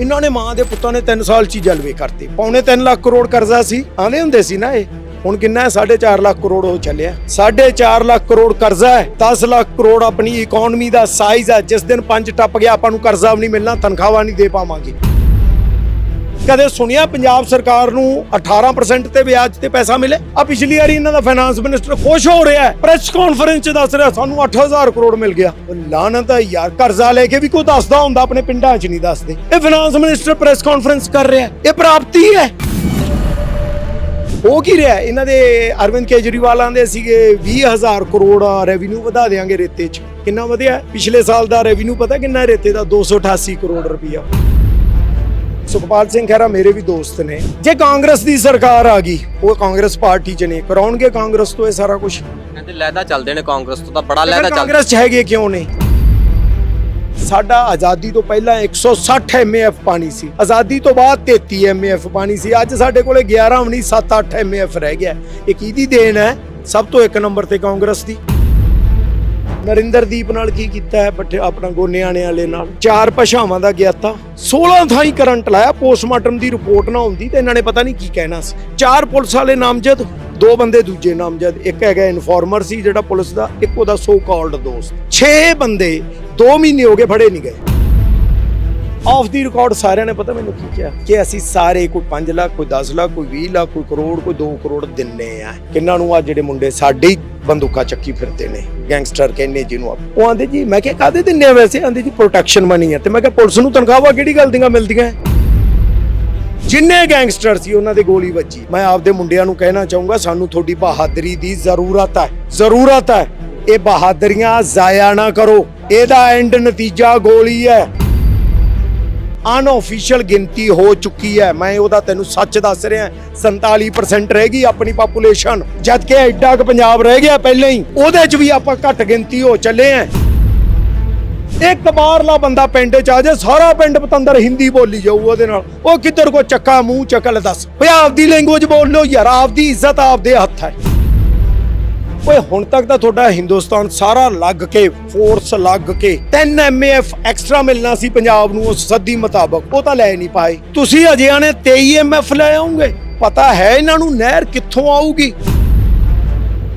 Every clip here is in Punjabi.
ਇਹਨਾਂ ਨੇ ਮਾਂ ਦੇ ਪੁੱਤਾਂ ਨੇ 3 ਸਾਲ ਚ ਹੀ ਜਲਵੇ ਕਰਤੇ। ਪੌਣੇ 3 ਲੱਖ ਕਰੋੜ ਕਰਜ਼ਾ ਸੀ। ਆਂਦੇ ਹੁੰਦੇ ਸੀ ਨਾ ਇਹ, ਹੁਣ ਕਿੰਨਾ ਹੈ? 4.5 ਲੱਖ ਕਰੋੜ ਹੋ ਚੱਲਿਆ। 4.5 ਲੱਖ ਕਰੋੜ ਕਰਜ਼ਾ ਹੈ। 10 ਲੱਖ ਕਰੋੜ ਆਪਣੀ ਇਕਨੋਮੀ ਦਾ ਸਾਈਜ਼ ਹੈ। ਜਿਸ ਦਿਨ ਪੰਜ ਟੱਪ ਗਿਆ, ਆਪਾਂ ਨੂੰ ਕਰਜ਼ਾ ਵੀ ਨਹੀਂ ਮਿਲਣਾ, ਤਨਖਾਹਾਂ ਨਹੀਂ ਦੇ ਪਾਵਾਂਗੇ। ਕਦੇ ਸੁਣਿਆ ਪੰਜਾਬ ਸਰਕਾਰ ਨੂੰ 18% ਤੇ ਵਿਆਜ ਤੇ ਪੈਸਾ ਮਿਲੇ? ਆ ਪਿਛਲੀ ਵਾਰੀ ਇਹਨਾਂ ਦਾ ਫਾਈਨਾਂਸ ਮਿਨਿਸਟਰ ਖੁਸ਼ ਹੋ ਰਿਹਾ ਹੈ। ਪ੍ਰੈਸ ਕਾਨਫਰੰਸ 'ਚ ਦੱਸ ਰਿਹਾ, ਸਾਨੂੰ 8000 ਕਰੋੜ ਮਿਲ ਗਿਆ। ਲਾਹਨਤ ਹੈ ਯਾਰ, ਕਰਜ਼ਾ ਲੈ ਕੇ ਵੀ ਕੋਈ ਦੱਸਦਾ ਹੁੰਦਾ, ਆਪਣੇ ਪਿੰਡਾਂ 'ਚ ਨਹੀਂ ਦੱਸਦੇ। ਇਹ ਫਾਈਨਾਂਸ ਮਿਨਿਸਟਰ ਪ੍ਰੈਸ ਕਾਨਫਰੰਸ ਕਰ ਰਿਹਾ ਇਹ ਪ੍ਰਾਪਤੀ ਹੈ। ਹੋ ਕੀ ਰਿਹਾ ਇਹਨਾਂ ਦੇ ਅਰਵਿੰਦ ਕੇਜਰੀਵਾਲਾਂ ਦੇ ਸੀਗੇ 20000 ਕਰੋੜ ਰੈਵਨਿਊ ਵਧਾ ਦੇਾਂਗੇ ਰੇਤੇ 'ਚ। ਕਿੰਨਾ ਵਧਿਆ? ਪਿਛਲੇ ਸਾਲ ਦਾ ਰੈਵਨਿਊ ਪਤਾ ਕਿੰਨਾ ਰੇਤੇ ਦਾ? 288 ਕਰੋੜ ਰੁਪਇਆ ਸੁਖਪਾਲ ਸਿੰਘ ਖਹਿਰਾ ਮੇਰੇ ਵੀ ਦੋਸਤ ਨੇ। ਜੇ ਕਾਂਗਰਸ ਦੀ ਸਰਕਾਰ ਆ ਗਈ ਉਹ ਕਾਂਗਰਸ ਪਾਰਟੀ 'ਚ ਨੇ ਕਰਾਉਣਗੇ ਕਾਂਗਰਸ ਤੋਂ ਇਹ ਸਾਰਾ ਕੁਝ ਕਹਿੰਦੇ ਲੈਦਾ ਚੱਲਦੇ ਨੇ ਕਾਂਗਰਸ ਤੋਂ ਤਾਂ ਬੜਾ ਲੈਦਾ ਚੱਲਦਾ ਕਾਂਗਰਸ 'ਚ ਹੈਗੇ ਕਿਉਂ ਨੇ? ਸਾਡਾ ਆਜ਼ਾਦੀ ਤੋਂ ਪਹਿਲਾਂ 160 ਐਮਏਐਫ ਪਾਣੀ ਸੀ। ਆਜ਼ਾਦੀ ਤੋਂ ਬਾਅਦ 33 ਐਮਏਐਫ ਪਾਣੀ ਸੀ। ਅੱਜ ਸਾਡੇ ਕੋਲੇ 11 ਵੀ ਨਹੀਂ 7-8 ਐਮਏਐਫ ਰਹਿ ਗਿਆ। ਇਹ ਕਿਹਦੀ ਦੇਣ ਹੈ? ਸਭ ਤੋਂ ਇੱਕ ਨੰਬਰ ਤੇ ਕਾਂਗਰਸ ਦੀ। ਨਰਿੰਦਰਦੀਪ ਨਾਲ ਕੀ ਕੀਤਾ ਹੈ? ਬੱਠੇ ਆਪਣਾ ਗੋਨਿਆਣੇ ਵਾਲੇ ਨਾਲ। ਚਾਰ ਭਾਸ਼ਾਵਾਂ ਦਾ ਗਿਆਤਾ। 16 ਥਾਈਂ ਕਰੰਟ ਲਾਇਆ, ਪੋਸਟਮਾਰਟਮ ਦੀ ਰਿਪੋਰਟ ਨਾ ਹੁੰਦੀ ਤੇ ਇਹਨਾਂ ਨੇ ਪਤਾ ਨਹੀਂ ਕੀ ਕਹਿਣਾ ਸੀ। ਚਾਰ ਪੁਲਿਸ ਵਾਲੇ ਨਾਮਜ਼ਦ, ਦੋ ਬੰਦੇ ਦੂਜੇ ਨਾਮਜ਼ਦ, ਇੱਕ ਹੈਗਾ ਇਨਫਾਰਮਰ ਸੀ ਜਿਹੜਾ ਪੁਲਿਸ ਦਾ, ਇੱਕ ਉਹਦਾ ਸੋ ਕਾਲਡ ਦੋਸਤ। 6 ਬੰਦੇ 2 ਮਹੀਨੇ ਹੋ ਗਏ ਫੜੇ ਨਹੀਂ ਗਏ। ਆਫ ਦੀ ਰਿਕਾਰਡ ਸਾਰਿਆਂ ਨੇ ਪਤਾ ਮੈਨੂੰ ਕੀ ਕਿਹਾ? ਕਿ ਅਸੀਂ ਸਾਰੇ ਕੋਈ 5 ਲੱਖ, ਕੋਈ 10 ਲੱਖ, ਕੋਈ 20 ਲੱਖ, ਕੋਈ ਕਰੋੜ, ਕੋਈ 2 ਕਰੋੜ ਦਿੰਨੇ ਆ। ਕਿੰਨਾਂ ਨੂੰ ਆ ਜਿਹੜੇ ਮੁੰਡੇ ਸਾਡੇ ਹੀ ਬੰਦੂਕਾਂ ਚੱਕੀ ਫਿਰਦੇ ਨੇ ਗੈਂਗਸਟਰ ਕਹਿੰਦੇ ਜਿਹਨੂੰ ਆਪ। ਉਹ ਆਂਦੇ ਜੀ, ਮੈਂ ਕਿਹਾ ਕਾਦੇ ਦਿੰਨੇ ਆ ਵੈਸੇ? ਆਂਦੇ ਜੀ ਪ੍ਰੋਟੈਕਸ਼ਨ ਮਨੀ ਹੈ ਤੇ ਮੈਂ ਕਿਹਾ ਪੁਲਿਸ ਨੂੰ ਤਨਖਾਹਾਂ ਕਿਹੜੀ ਗੱਲ ਦੀਆਂ ਮਿਲਦੀਆਂ? ਜਿੰਨੇ ਗੈਂਗਸਟਰ ਸੀ, ਉਹਨਾਂ ਦੇ ਗੋਲੀ ਵੱਜੀ। ਮੈਂ ਆਪਦੇ ਮੁੰਡਿਆਂ ਨੂੰ ਕਹਿਣਾ ਚਾਹੂੰਗਾ, ਸਾਨੂੰ ਤੁਹਾਡੀ ਬਹਾਦਰੀ ਦੀ ਜ਼ਰੂਰਤ ਹੈ ਜ਼ਰੂਰਤ ਹੈ ਇਹ ਬਹਾਦਰੀਆਂ ਜ਼ਾਇਆ ਨਾ ਕਰੋ। ਇਹਦਾ ਐਂਡ ਨਤੀਜਾ ਗੋਲੀ ਹੈ ਅਨਆਫੀਸ਼ੀਅਲ ਗਿਣਤੀ ਹੋ ਚੁੱਕੀ ਹੈ। ਮੈਂ ਉਹਦਾ ਤੈਨੂੰ ਸੱਚ ਦੱਸ ਰਿਹਾ 47% ਰਹਿ ਗਈ ਆਪਣੀ ਪਾਪੂਲੇਸ਼ਨ ਜਦ ਕਿ ਐਡਾ ਕੁ ਪੰਜਾਬ ਰਹਿ ਗਿਆ ਪਹਿਲਾਂ ਹੀ। ਉਹਦੇ 'ਚ ਵੀ ਆਪਾਂ ਘੱਟ ਗਿਣਤੀ ਹੋ ਚੱਲੇ ਆਂ ਇੱਕ ਬਾਹਰਲਾ ਬੰਦਾ ਪਿੰਡ ਚ ਆ ਜਾ ਸਾਰਾ ਪਿੰਡ ਪਤੰਦਰ ਹਿੰਦੀ ਬੋਲੀ ਜਾਊ ਉਹਦੇ ਨਾਲ। ਉਹ ਕਿੱਧਰ ਕੋ ਚੱਕਾ ਮੂੰਹ ਚੱਕਲ ਦੱਸ। ਓਏ ਆਪਦੀ ਲੈਂਗੁਏਜ ਬੋਲ ਲਓ ਯਾਰ, ਆਪਦੀ ਇੱਜ਼ਤ ਆਪਦੇ ਹੱਥ ਹੈ। ਓਏ, ਹੁਣ ਤੱਕ ਤਾਂ ਤੁਹਾਡਾ ਹਿੰਦੁਸਤਾਨ ਸਾਰਾ ਲੱਗ ਕੇ ਫੋਰਸ ਲੱਗ ਕੇ 3 ਐਮਏਐਫ ਐਕਸਟਰਾ ਮਿਲਣਾ ਸੀ ਪੰਜਾਬ ਨੂੰ ਉਸ ਸੱਦੀ ਮੁਤਾਬਕ। ਉਹ ਤਾਂ ਲੈ ਨਹੀਂ ਪਾਏ। ਤੁਸੀਂ ਅਜਿਆਂ ਨੇ 23 ਐਮਐਫ ਲੈ ਆਉਂਗੇ ਪਤਾ ਹੈ ਇਹਨਾਂ ਨੂੰ ਨਹਿਰ ਕਿੱਥੋਂ ਆਊਗੀ?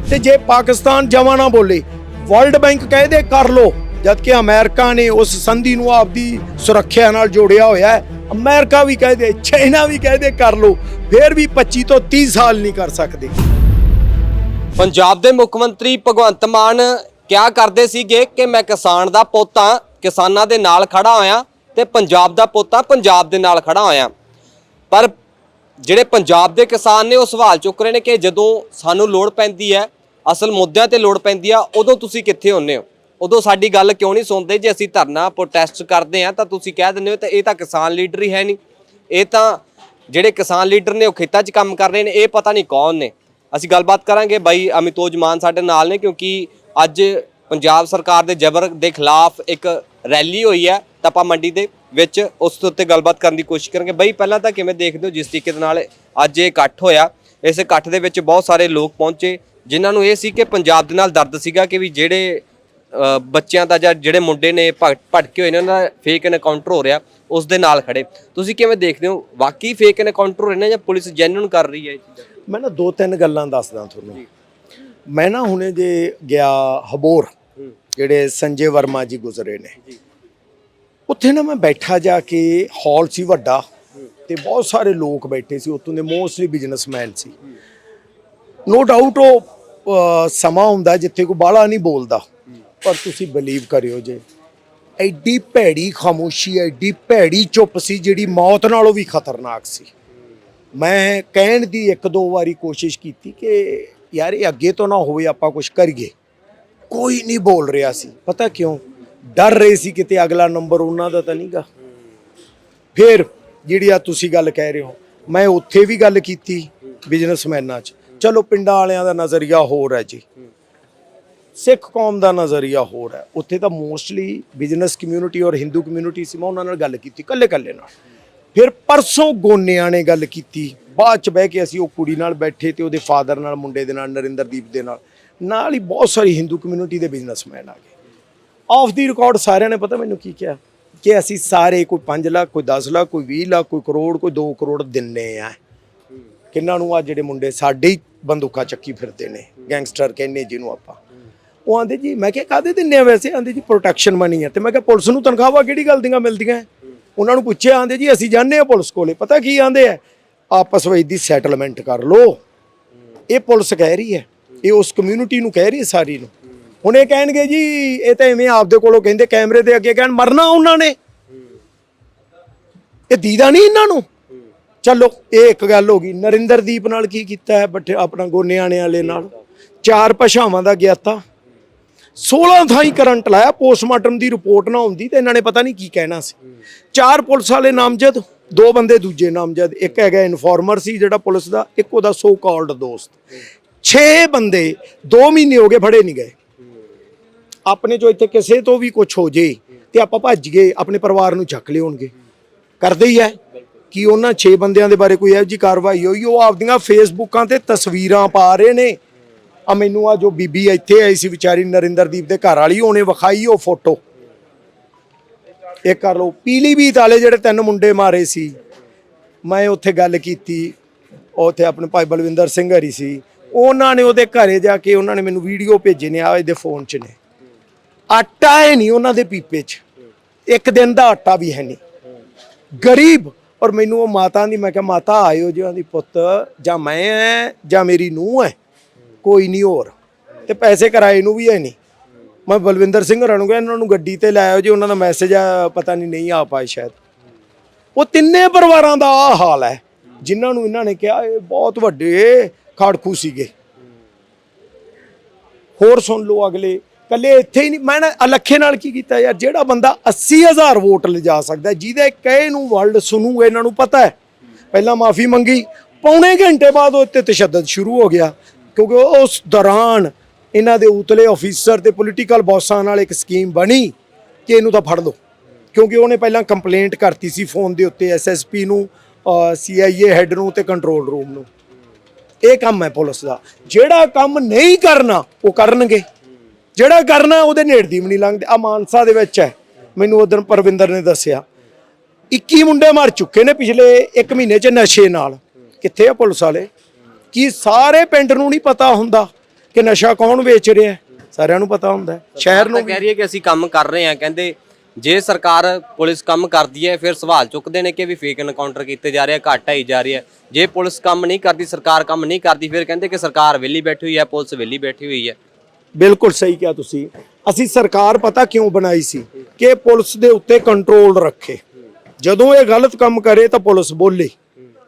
ਤੇ ਜੇ ਪਾਕਿਸਤਾਨ ਜਮਾ ਨਾ ਬੋਲੇ ਵਰਲਡ ਬੈਂਕ ਕਹਿ ਦੇ ਕਰ ਲੋ ਜਦ ਕਿ ਅਮਰੀਕਾ ਨੇ ਉਸ ਸੰਧੀ ਨੂੰ ਆਪਦੀ ਸੁਰੱਖਿਆ ਨਾਲ ਜੋੜਿਆ ਹੋਇਆ ਹੈ, ਅਮਰੀਕਾ ਵੀ ਕਹਦੇ ਚਾਈਨਾ ਵੀ ਕਹਿ ਦੇ ਕਰ ਲੋ ਫਿਰ ਵੀ 25 ਤੋਂ 30 ਸਾਲ ਨਹੀਂ ਕਰ ਸਕਦੇ। ਪੰਜਾਬ ਦੇ ਮੁੱਖ ਮੰਤਰੀ ਭਗਵੰਤ ਮਾਨ ਕਿਆ ਕਰਦੇ ਸੀਗੇ ਕਿ ਮੈਂ ਕਿਸਾਨ ਦਾ ਪੋਤਾ, ਕਿਸਾਨਾਂ ਦੇ ਨਾਲ ਖੜਾ ਹੋਇਆ ਤੇ ਪੰਜਾਬ ਦਾ ਪੋਤਾ ਪੰਜਾਬ ਦੇ ਨਾਲ ਖੜਾ ਹੋਇਆ। ਪਰ ਜਿਹੜੇ ਪੰਜਾਬ ਦੇ ਕਿਸਾਨ ਨੇ ਉਹ ਸਵਾਲ ਚੁੱਕ ਰਹੇ ਨੇ ਕਿ ਜਦੋਂ ਸਾਨੂੰ ਲੋੜ ਪੈਂਦੀ ਹੈ, ਅਸਲ ਮੁੱਦਿਆਂ ਤੇ ਲੋੜ ਪੈਂਦੀ ਆ, ਉਦੋਂ ਤੁਸੀਂ ਕਿੱਥੇ ਹੁੰਨੇ ਹੋ? ਉਦੋਂ ਸਾਡੀ ਗੱਲ ਕਿਉਂ ਨਹੀਂ ਸੁਣਦੇ? ਜੇ ਅਸੀਂ ਧਰਨਾ ਪ੍ਰੋਟੈਸਟ ਕਰਦੇ ਆ ਤਾਂ ਤੁਸੀਂ ਕਹਿ ਦਿੰਦੇ ਹੋ ਤਾਂ ਇਹ ਤਾਂ ਕਿਸਾਨ ਲੀਡਰ ਹੀ ਹੈ ਨਹੀਂ। ਇਹ ਤਾਂ ਜਿਹੜੇ ਕਿਸਾਨ ਲੀਡਰ ਨੇ ਉਹ ਖੇਤਾਂ 'ਚ ਕੰਮ ਕਰ ਰਹੇ ਨੇ, ਇਹ ਪਤਾ ਨਹੀਂ ਕੌਣ ਨੇ। ਅਸੀਂ ਗੱਲਬਾਤ ਕਰਾਂਗੇ ਬਾਈ ਅਮਿਤੋਜ ਮਾਨ ਸਾਡੇ ਨਾਲ ਨੇ, ਕਿਉਂਕਿ ਅੱਜ ਪੰਜਾਬ ਸਰਕਾਰ ਦੇ ਜ਼ਬਰ ਦੇ ਖਿਲਾਫ ਇੱਕ ਰੈਲੀ ਹੋਈ ਹੈ ਤਪਾ ਮੰਡੀ ਦੇ ਵਿੱਚ। ਉਸ ਦੇ ਉੱਤੇ ਗੱਲਬਾਤ ਕਰਨ ਦੀ ਕੋਸ਼ਿਸ਼ ਕਰਾਂਗੇ। ਬਾਈ, ਪਹਿਲਾਂ ਤਾਂ ਕਿਵੇਂ ਦੇਖਦੇ ਹੋ ਜਿਸ ਤਰੀਕੇ ਦੇ ਨਾਲ ਅੱਜ ਇਹ ਇਕੱਠ ਹੋਇਆ? ਇਸ ਇਕੱਠ ਦੇ ਵਿੱਚ ਬਹੁਤ ਸਾਰੇ ਲੋਕ ਪਹੁੰਚੇ, ਜਿਨ੍ਹਾਂ ਨੂੰ ਇਹ ਸੀ ਕਿ ਪੰਜਾਬ ਦੇ ਨਾਲ ਦਰਦ ਸੀਗਾ ਕਿ ਵੀ ਜਿਹੜੇ ਬੱਚਿਆਂ ਦਾ ਜਾਂ ਜਿਹੜੇ ਮੁੰਡੇ ਨੇ ਭਟ- ਭਟਕੇ ਹੋਏ ਨੇ, ਉਹਨਾਂ ਦਾ ਫੇਕ ਐਨਕਾਊਂਟਰ ਹੋ ਰਿਹਾ, ਉਸ ਦੇ ਨਾਲ ਖੜੇ। ਤੁਸੀਂ ਕਿਵੇਂ ਦੇਖਦੇ ਹੋ? ਵਾਕਈ ਫੇਕ ਐਨਕਾਊਂਟਰ ਹੋ ਰਹੇ ਨੇ ਜਾਂ ਪੁਲਿਸ ਜੈਨੂਨ ਕਰ ਰਹੀ ਹੈ ਇਹ ਚੀਜ਼ਾਂ? ਮੈਂ ਨਾ ਦੋ ਤਿੰਨ ਗੱਲਾਂ ਦੱਸਦਾ ਤੁਹਾਨੂੰ। ਮੈਂ ਨਾ ਹੁਣੇ ਜੇ ਗਿਆ ਹਬੋਰ ਜਿਹੜੇ ਸੰਜੇ ਵਰਮਾ ਜੀ ਗੁਜ਼ਰੇ ਨੇ। ਉੱਥੇ ਨਾ ਮੈਂ ਬੈਠਾ ਜਾ ਕੇ ਹਾਲ ਸੀ ਵੱਡਾ ਤੇ ਬਹੁਤ ਸਾਰੇ ਲੋਕ ਬੈਠੇ ਸੀ ਉੱਥੋਂ ਦੇ ਮੋਸਟਲੀ ਬਿਜ਼ਨਸਮੈਨ ਸੀ। ਨੋ ਡਾਊਟ ਉਹ ਸਮਾਂ ਹੁੰਦਾ ਜਿੱਥੇ ਕੋਈ ਬਾਹਲਾ ਨਹੀਂ ਬੋਲਦਾ। ਪਰ ਤੁਸੀਂ ਬਲੀਵ ਕਰਿਓ ਜੇ। ਐਡੀ ਭੈੜੀ ਖਾਮੋਸ਼ੀ ਐਡੀ ਭੈੜੀ ਚੁੱਪ ਸੀ ਜਿਹੜੀ ਮੌਤ ਨਾਲੋਂ ਵੀ ਖਤਰਨਾਕ ਸੀ। ਮੈਂ ਕਹਿਣ ਦੀ ਇੱਕ ਦੋ ਵਾਰੀ ਕੋਸ਼ਿਸ਼ ਕੀਤੀ ਕਿ ਯਾਰ ਇਹ ਅੱਗੇ ਤੋਂ ਨਾ ਹੋਵੇ, ਆਪਾਂ ਕੁਝ ਕਰੀਏ। ਕੋਈ ਨਹੀਂ ਬੋਲ ਰਿਹਾ ਸੀ। ਪਤਾ ਕਿਉਂ? ਡਰ ਰਹੇ ਸੀ ਕਿਤੇ ਅਗਲਾ ਨੰਬਰ ਉਹਨਾਂ ਦਾ ਤਾਂ ਨਹੀਂਗਾ। ਫਿਰ ਜਿਹੜੀ ਆ ਤੁਸੀਂ ਗੱਲ ਕਹਿ ਰਹੇ ਹੋ, ਮੈਂ ਉੱਥੇ ਵੀ ਗੱਲ ਕੀਤੀ ਬਿਜ਼ਨਸਮੈਨਾਂ 'ਚ। ਚਲੋ, ਪਿੰਡਾਂ ਵਾਲਿਆਂ ਦਾ ਨਜ਼ਰੀਆ ਹੋਰ ਹੈ ਜੀ। ਸਿੱਖ ਕੌਮ ਦਾ ਨਜ਼ਰੀਆ ਹੋਰ ਹੈ। ਉੱਥੇ ਤਾਂ ਮੋਸਟਲੀ ਬਿਜ਼ਨਸ ਕਮਿਊਨਿਟੀ ਔਰ ਹਿੰਦੂ ਕਮਿਊਨਿਟੀ ਸੀ, ਮੈਂ ਉਹਨਾਂ ਨਾਲ ਗੱਲ ਕੀਤੀ ਕੱਲੇ ਕੱਲੇ ਨਾਲ। ਫਿਰ ਪਰਸੋਂ ਗੋਨਿਆਂ ਨੇ ਗੱਲ ਕੀਤੀ। ਬਾਅਦ ਚ ਬਹਿ ਕੇ ਅਸੀਂ ਉਹ ਕੁੜੀ ਨਾਲ ਬੈਠੇ ਤੇ ਉਹਦੇ ਫਾਦਰ ਨਾਲ, ਮੁੰਡੇ ਦੇ ਨਾਲ, ਨਰਿੰਦਰਦੀਪ ਦੇ ਨਾਲ। ਨਾਲ ਹੀ ਬਹੁਤ ਸਾਰੀ ਹਿੰਦੂ ਕਮਿਊਨਿਟੀ ਦੇ ਬਿਜ਼ਨਸਮੈਨ ਆ ਗਏ। ਆਫ ਦੀ ਰਿਕਾਰਡ ਸਾਰਿਆਂ ਨੇ ਪਤਾ ਮੈਨੂੰ ਕੀ ਕਿਹਾ? ਕਿ ਅਸੀਂ ਸਾਰੇ ਕੋਈ 5 ਲੱਖ, ਕੋਈ 10 ਲੱਖ, ਕੋਈ 20 ਲੱਖ, ਕੋਈ ਕਰੋੜ, ਕੋਈ 2 ਕਰੋੜ ਦਿੰਨੇ ਆ। ਕਿੰਨਾਂ ਨੂੰ ਆ ਜਿਹੜੇ ਮੁੰਡੇ ਸਾਡੇ ਹੀ ਬੰਦੂਕਾਂ ਚੱਕੀ ਫਿਰਦੇ ਨੇ, ਗੈਂਗਸਟਰ ਕਹਿੰਦੇ ਜਿਹਨੂੰ ਆਪਾਂ। ਉਹ ਆਂਦੇ ਜੀ, ਮੈਂ ਕਿਹਾ ਕਾਦੇ ਦਿੰਨੇ ਆ ਵੈਸੇ? ਆਂਦੇ ਜੀ ਪ੍ਰੋਟੈਕਸ਼ਨ ਮਨੀ ਆ। ਤੇ ਮੈਂ ਕਿਹਾ ਪੁਲਿਸ ਨੂੰ ਤਨਖਾਹਾਂ ਕਿਹੜੀ ਗੱਲ ਦੀਆਂ ਮਿਲਦੀਆਂ? ਉਹਨਾਂ ਨੂੰ ਪੁੱਛਿਆ, ਆਂਦੇ ਜੀ, ਅਸੀਂ ਜਾਣਦੇ ਆ ਪੁਲਿਸ ਕੋਲੇ। ਪਤਾ ਕੀ ਆਂਦੇ ਆ? ਆਪਸ ਵਿੱਚ ਦੀ ਸੈਟਲਮੈਂਟ ਕਰ ਲੋ ਇਹ ਪੁਲਿਸ ਕਹਿ ਰਹੀ ਹੈ। ਇਹ ਉਸ ਕਮਿਊਨਿਟੀ ਨੂੰ ਕਹਿ ਰਹੀ ਹੈ ਸਾਰੀ ਨੂੰ। ਹੁਣ ਇਹ ਕਹਿਣਗੇ ਜੀ, ਇਹ ਤਾਂ ਐਵੇਂ ਆਪਦੇ ਕੋਲੋਂ ਕਹਿੰਦੇ, ਕੈਮਰੇ ਦੇ ਅੱਗੇ ਕਹਿਣ, ਮਰਨਾ ਉਹਨਾਂ ਨੇ। ਇਹ ਦੀਦਾ ਨਹੀਂ ਇਹਨਾਂ ਨੂੰ। ਚਲੋ, ਇਹ ਇੱਕ ਗੱਲ ਹੋ ਗਈ। ਨਰਿੰਦਰਦੀਪ ਨਾਲ ਕੀ ਕੀਤਾ ਹੈ, ਬੱਠੇ ਆਪਣਾ ਗੋਨਿਆਣੇ ਵਾਲੇ ਨਾਲ। ਚਾਰ ਭਾਸ਼ਾਵਾਂ ਦਾ ਗਿਆਤਾ। 16 ਥਾਈ ਕਰੰਟ ਲਾਇਆ ਪੋਸਟਮਾਰਟਮ ਦੀ ਰਿਪੋਰਟ ਨਾ ਹੁੰਦੀ ਤੇ ਇਹਨਾਂ ਨੇ ਪਤਾ ਨਹੀਂ ਕੀ ਕਹਿਣਾ ਸੀ। ਚਾਰ ਪੁਲਿਸ ਵਾਲੇ ਨਾਮਜ਼ਦ ਦੋ ਬੰਦੇ ਦੂਜੇ ਨਾਮਜ਼ਦ ਇੱਕ ਹੈਗਾ ਇਨਫਾਰਮਰ ਸੀ ਜਿਹੜਾ ਪੁਲਿਸ ਦਾ ਇੱਕ ਉਹਦਾ ਸੋ ਕਾਲਡ ਦੋਸਤ 6 ਬੰਦੇ 2 ਮਹੀਨੇ ਹੋ ਗਏ ਫੜੇ ਨਹੀਂ ਗਏ। ਆਪਣੇ ਚੋਂ ਇੱਥੇ ਕਿਸੇ ਤੋਂ ਵੀ ਕੁਝ ਹੋ ਜੇ ਤੇ ਆਪਾਂ ਭੱਜ ਗਏ ਆਪਣੇ ਪਰਿਵਾਰ ਨੂੰ ਚੱਕ ਲਿਓਣਗੇ ਕਰਦੇ ਹੀ ਐ ਕਿ ਉਹਨਾਂ 6 ਬੰਦਿਆਂ ਦੇ ਬਾਰੇ ਕੋਈ ਇਹੋ ਜਿਹੀ ਕਾਰਵਾਈ ਹੋਈ? ਉਹ ਆਪਦੀਆਂ ਫੇਸਬੁੱਕਾਂ ਤੇ ਤਸਵੀਰਾਂ ਪਾ ਰਹੇ ਨੇ। ਆ ਮੈਨੂੰ ਆ ਜੋ ਬੀਬੀ ਇੱਥੇ ਆਈ ਸੀ ਵਿਚਾਰੀ ਨਰਿੰਦਰਦੀਪ ਦੇ ਘਰ ਵਾਲੀ, ਉਹਨੇ ਵਿਖਾਈ ਉਹ ਫੋਟੋ। ਇਹ ਕਰ ਲਓ ਪੀਲੀਭੀਤ ਵਾਲੇ ਜਿਹੜੇ ਤਿੰਨ ਮੁੰਡੇ ਮਾਰੇ ਸੀ, ਮੈਂ ਉੱਥੇ ਗੱਲ ਕੀਤੀ ਉੱਥੇ ਆਪਣੇ ਭਾਈ ਬਲਵਿੰਦਰ ਸਿੰਘ ਹਰੀ ਸੀ, ਉਹਨਾਂ ਨੇ ਉਹਦੇ ਘਰੇ ਜਾ ਕੇ ਉਹਨਾਂ ਨੇ ਮੈਨੂੰ ਵੀਡੀਓ ਭੇਜੇ ਨੇ ਆ ਇਹਦੇ ਫੋਨ 'ਚ ਨੇ। ਆਟਾ ਹੈ ਨਹੀਂ ਉਹਨਾਂ ਦੇ ਪੀਪੇ 'ਚ, ਇੱਕ ਦਿਨ ਦਾ ਆਟਾ ਵੀ ਹੈ ਨਹੀਂ। ਗਰੀਬ, ਔਰ ਮੈਨੂੰ ਉਹ ਮਾਤਾ ਦੀ, ਮੈਂ ਕਿਹਾ, ਮਾਤਾ, ਆਇਓ ਜਿਹਾਂ ਦੀ ਪੁੱਤ, ਜਾਂ ਮੈਂ ਐ ਜਾਂ ਮੇਰੀ ਨੂੰਹ ਹੈ। ਕੋਈ ਨਹੀਂ ਹੋਰ। ਤੇ ਪੈਸੇ ਕਿਰਾਏ ਨੂੰ ਵੀ ਹੈ ਨਹੀਂ। ਮੈਂ ਬਲਵਿੰਦਰ ਸਿੰਘ ਹੋਰਾਂ ਨੂੰ ਕਿਹਾ, ਇਹਨਾਂ ਨੂੰ ਗੱਡੀ ਤੇ ਲੈ ਆਇਓ ਜੀ, ਉਹਨਾਂ ਦਾ ਮੈਸੇਜ ਪਤਾ ਨਹੀਂ ਨਹੀਂ ਆ ਪਾਏ ਸ਼ਾਇਦ। ਉਹ ਤਿੰਨੇ ਪਰਿਵਾਰਾਂ ਦਾ ਆ ਹਾਲ ਹੈ, ਜਿਨ੍ਹਾਂ ਨੂੰ ਇਹਨਾਂ ਨੇ ਕਿਹਾ, ਇਹ ਬਹੁਤ ਵੱਡੇ ਖਾੜਖੂ ਸੀਗੇ। ਹੋਰ ਸੁਣ ਲਓ ਅਗਲੇ ਕੱਲੇ ਇੱਥੇ ਹੀ ਨਹੀਂ, ਮੈਂ ਨਾ ਅਲੱਖੇ ਨਾਲ ਕੀ ਕੀਤਾ ਯਾਰ, ਜਿਹੜਾ ਬੰਦਾ 80000 ਵੋਟ ਲਿਜਾ ਸਕਦਾ, ਜਿਹਦੇ ਕਹੇ ਨੂੰ ਵਰਲਡ ਸੁਣੂਗਾ, ਇਹਨਾਂ ਨੂੰ ਪਤਾ ਹੈ। ਪਹਿਲਾਂ ਮਾਫੀ ਮੰਗੀ, ਪੌਣੇ ਘੰਟੇ ਬਾਅਦ ਉਹ ਉੱਤੇ ਤਸ਼ੱਦਦ ਸ਼ੁਰੂ ਹੋ ਗਿਆ। ਕਿਉਂਕਿ ਉਸ ਦੌਰਾਨ ਇਹਨਾਂ ਦੇ ਉਤਲੇ ਅਫੀਸਰ ਤੇ ਪੋਲੀਟੀਕਲ ਬੌਸਾਂ ਨਾਲ ਇੱਕ ਸਕੀਮ ਬਣੀ ਕਿ ਇਹਨੂੰ ਤਾਂ ਫੜ ਲਓ। ਕਿਉਂਕਿ ਉਹਨੇ ਪਹਿਲਾਂ ਕੰਪਲੇਂਟ ਕਰਤੀ ਸੀ ਫੋਨ ਦੇ ਉੱਤੇ ਐਸਐਸਪੀ ਨੂੰ ਸੀਆਈਏ ਹੈੱਡ ਨੂੰ ਤੇ ਕੰਟਰੋਲ ਰੂਮ ਨੂੰ। ਇਹ ਕੰਮ ਹੈ ਪੁਲਿਸ ਦਾ। ਜਿਹੜਾ ਕੰਮ ਨਹੀਂ ਕਰਨਾ, ਉਹ ਕਰਨਗੇ। ਜਿਹੜਾ ਕਰਨਾ, ਉਹਦੇ ਨੇੜ ਦੀ ਵੀ ਨਹੀਂ ਲੰਘਦੇ। ਆ ਮਾਨਸਾ ਦੇ ਵਿੱਚ ਹੈ। ਮੈਨੂੰ ਉਦੋਂ ਪਰਵਿੰਦਰ ਨੇ ਦੱਸਿਆ। 21 ਮੁੰਡੇ ਮਰ ਚੁੱਕੇ ਨੇ ਪਿਛਲੇ 1 ਮਹੀਨੇ ਚ ਨਸ਼ੇ ਨਾਲ। ਕਿੱਥੇ ਆ ਪੁਲਿਸ ਵਾਲੇ? ਕੀ ਸਾਰੇ ਪਿੰਡ ਨੂੰ ਨਹੀਂ ਪਤਾ ਹੁੰਦਾ ਕਿ ਨਸ਼ਾ ਕੌਣ ਵੇਚ ਰਿਹਾ ਹੈ? ਸਾਰਿਆਂ ਨੂੰ ਪਤਾ ਹੁੰਦਾ ਹੈ। ਸ਼ਹਿਰ ਨੂੰ ਕਹਿ ਰਹੀ ਹੈ ਕਿ ਅਸੀਂ ਕੰਮ ਕਰ ਰਹੇ ਹਾਂ। ਕਹਿੰਦੇ ਜੇ ਸਰਕਾਰ ਪੁਲਿਸ ਕੰਮ ਕਰਦੀ ਹੈ ਫਿਰ ਸਵਾਲ ਚੁੱਕਦੇ ਨੇ ਕਿ ਵੀ ਫੇਕ ਐਨਕਾਊਂਟਰ ਕੀਤੇ ਜਾ ਰਹੇ ਆ ਘੱਟ ਆਈ ਜਾ ਰਹੀ ਹੈ। ਜੇ ਪੁਲਿਸ ਕੰਮ ਨਹੀਂ ਕਰਦੀ ਸਰਕਾਰ ਕੰਮ ਨਹੀਂ ਕਰਦੀ ਫਿਰ ਕਹਿੰਦੇ ਕਿ ਸਰਕਾਰ ਵਿਹਲੀ ਬੈਠੀ ਹੋਈ ਹੈ ਪੁਲਿਸ ਵਿਹਲੀ ਬੈਠੀ ਹੋਈ ਹੈ। ਬਿਲਕੁਲ ਸਹੀ ਕਿਹਾ ਤੁਸੀਂ। ਅਸੀਂ ਸਰਕਾਰ ਪਤਾ ਕਿਉਂ ਬਣਾਈ ਸੀ? ਕਿ ਪੁਲਿਸ ਦੇ ਉੱਤੇ ਕੰਟਰੋਲ ਰੱਖੇ। ਜਦੋਂ ਇਹ ਗਲਤ ਕੰਮ ਕਰੇ ਤਾਂ ਪੁਲਿਸ ਬੋਲੇ।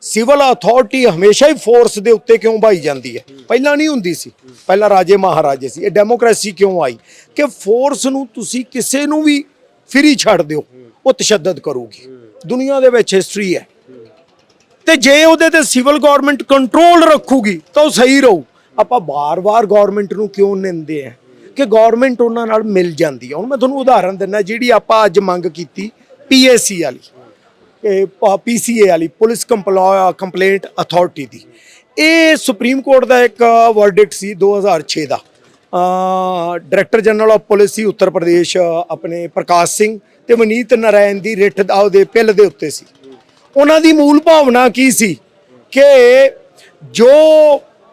ਸਿਵਲ ਅਥਾਰਟੀ ਹਮੇਸ਼ਾ ਹੀ ਫੋਰਸ ਦੇ ਉੱਤੇ ਕਿਉਂ ਭਾਈ ਜਾਂਦੀ ਹੈ? ਪਹਿਲਾਂ ਨਹੀਂ ਹੁੰਦੀ ਸੀ। ਪਹਿਲਾਂ ਰਾਜੇ ਮਹਾਰਾਜੇ ਸੀ। ਇਹ ਡੈਮੋਕ੍ਰੇਸੀ ਕਿਉਂ ਆਈ? ਕਿ ਫੋਰਸ ਨੂੰ ਤੁਸੀਂ ਕਿਸੇ ਨੂੰ ਵੀ ਫਰੀ ਛੱਡ ਦਿਓ, ਉਹ ਤਸ਼ੱਦਦ ਕਰੂਗੀ। ਦੁਨੀਆ ਦੇ ਵਿੱਚ ਹਿਸਟਰੀ ਹੈ। ਤੇ ਜੇ ਉਹਦੇ ਤੇ ਸਿਵਲ ਗਵਰਨਮੈਂਟ ਕੰਟਰੋਲ ਰੱਖੂਗੀ, ਤਾਂ ਉਹ ਸਹੀ ਰਹੂ। ਆਪਾਂ ਬਾਰ-ਬਾਰ ਗਵਰਨਮੈਂਟ ਨੂੰ ਕਿਉਂ ਨਿੰਦੇ ਆ? ਕਿ ਗਵਰਨਮੈਂਟ ਉਹਨਾਂ ਨਾਲ ਮਿਲ ਜਾਂਦੀ ਹੈ ਹੁਣ ਮੈਂ ਤੁਹਾਨੂੰ ਉਦਾਹਰਨ ਦਿੰਦਾ, ਜਿਹੜੀ ਆਪਾਂ ਅੱਜ ਮੰਗ ਕੀਤੀ ਪੀਏਸੀ ਵਾਲੀ। ਪੀਸੀਏ ਵਾਲੀ ਪੁਲਿਸ ਕੰਪਲੇਂਟ ਅਥਾਰਟੀ ਦੀ। ਇਹ ਸੁਪਰੀਮ ਕੋਰਟ ਦਾ ਇੱਕ ਵਰਡਿਕਟ ਸੀ 2006 ਦਾ। ਡਾਇਰੈਕਟਰ ਜਨਰਲ ਆਫ ਪੁਲਿਸ ਸੀ ਉੱਤਰ ਪ੍ਰਦੇਸ਼, ਆਪਣੇ ਪ੍ਰਕਾਸ਼ ਸਿੰਘ ਤੇ ਮਨੀਤ ਨਰਾਇਣ ਦੀ ਰਿੱਟ ਦਾ ਉਹਦੇ ਪਿੱਲ ਦੇ ਉੱਤੇ ਸੀ। ਉਹਨਾਂ ਦੀ ਮੂਲ ਭਾਵਨਾ ਕੀ ਸੀ ਕਿ ਜੋ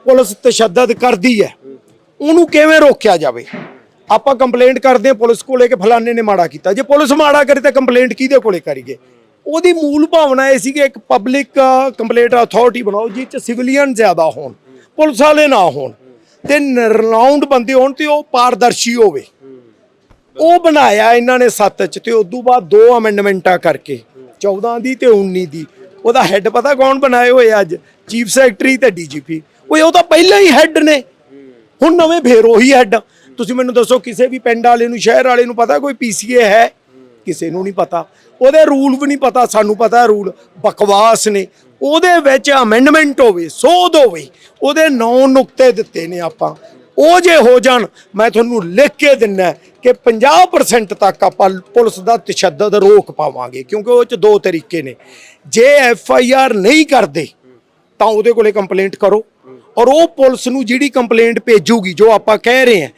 ਪੁਲਿਸ ਤਸ਼ੱਦਦ ਕਰਦੀ ਹੈ, ਉਹਨੂੰ ਕਿਵੇਂ ਰੋਕਿਆ ਜਾਵੇ? ਆਪਾਂ ਕੰਪਲੇਂਟ ਕਰਦੇ ਹਾਂ ਪੁਲਿਸ ਕੋਲੇ ਕਿ ਫਲਾਣੇ ਨੇ ਮਾੜਾ ਕੀਤਾ। ਜੇ ਪੁਲਿਸ ਮਾੜਾ ਕਰੇ ਤਾਂ ਕੰਪਲੇਂਟ ਕਿਹਦੇ ਕੋਲੇ ਕਰੀਏ? ਉਹਦੀ ਮੂਲ ਭਾਵਨਾ ਇਹ ਸੀ ਕਿ ਇੱਕ ਪਬਲਿਕ ਕੰਪਲੇਂਟ ਅਥਾਰਟੀ ਬਣਾਓ ਜਿਸ ਚ ਸਿਵਲੀਅਨ ਜ਼ਿਆਦਾ ਹੋਣ, ਪੁਲਿਸ ਵਾਲੇ ਨਾ ਹੋਣ, ਤੇ ਨਰਲਾਉਂਡ ਬੰਦੇ ਹੋਣ ਤੇ ਉਹ ਪਾਰਦਰਸ਼ੀ ਹੋਵੇ। ਉਹ ਬਣਾਇਆ ਇਹਨਾਂ ਨੇ ਸੱਤ ਚ ਤੇ ਤੋਂ ਬਾਅਦ ਦੋ ਅਮੈਂਡਮੈਂਟਾਂ ਕਰਕੇ 14 ਦੀ ਤੇ 19 ਦੀ। ਉਹਦਾ ਹੈੱਡ ਪਤਾ ਕੌਣ ਬਣਾਏ ਹੋਏ ਅੱਜ? ਚੀਫ ਸੈਕਟਰੀ ਤੇ ਡੀਜੀਪੀ ਉਹ ਉਹ ਤਾਂ ਪਹਿਲਾਂ ਹੀ ਹੈੱਡ ਨੇ। ਹੁਣ ਨਵੇਂ ਫੇਰ ਉਹੀ ਹੈੱਡ ਤੁਸੀਂ ਮੈਨੂੰ ਦੱਸੋ, ਕਿਸੇ ਵੀ ਪਿੰਡ ਵਾਲੇ ਨੂੰ, ਸ਼ਹਿਰ ਵਾਲੇ ਨੂੰ ਪਤਾ ਕੋਈ ਪੀਸੀਏ ਹੈ? ਕਿਸੇ ਨੂੰ ਨਹੀਂ ਪਤਾ। ਉਹਦੇ ਰੂਲ ਵੀ ਨਹੀਂ ਪਤਾ, ਸਾਨੂੰ ਪਤਾ ਰੂਲ। ਬਕਵਾਸ ਨੇ। ਉਹਦੇ ਵਿੱਚ ਅਮੈਂਡਮੈਂਟ ਹੋਵੇ, ਸੋਧ ਹੋਵੇ, ਉਹਦੇ ਨੌ ਨੁਕਤੇ ਦਿੱਤੇ ਨੇ ਆਪਾਂ। ਉਹ ਜੇ ਹੋ ਜਾਣ, ਮੈਂ ਤੁਹਾਨੂੰ ਲਿਖ ਕੇ ਦਿੰਨਾ ਕਿ 50% ਤੱਕ ਆਪਾਂ ਪੁਲਿਸ ਦਾ ਤਸ਼ੱਦਦ ਰੋਕ ਪਾਵਾਂਗੇ, ਕਿਉਂਕਿ ਉਹ ਚ ਦੋ ਤਰੀਕੇ ਨੇ। ਜੇ ਐਫ ਆਈ ਆਰ ਨਹੀਂ ਕਰਦੇ, ਤਾਂ ਉਹਦੇ ਕੋਲੇ ਕੰਪਲੇਂਟ ਕਰੋ। ਔਰ ਉਹ ਪੁਲਿਸ ਨੂੰ ਜਿਹੜੀ ਕੰਪਲੇਂਟ ਭੇਜੂਗੀ, ਜੋ ਆਪਾਂ ਕਹਿ ਰਹੇ ਹਾਂ,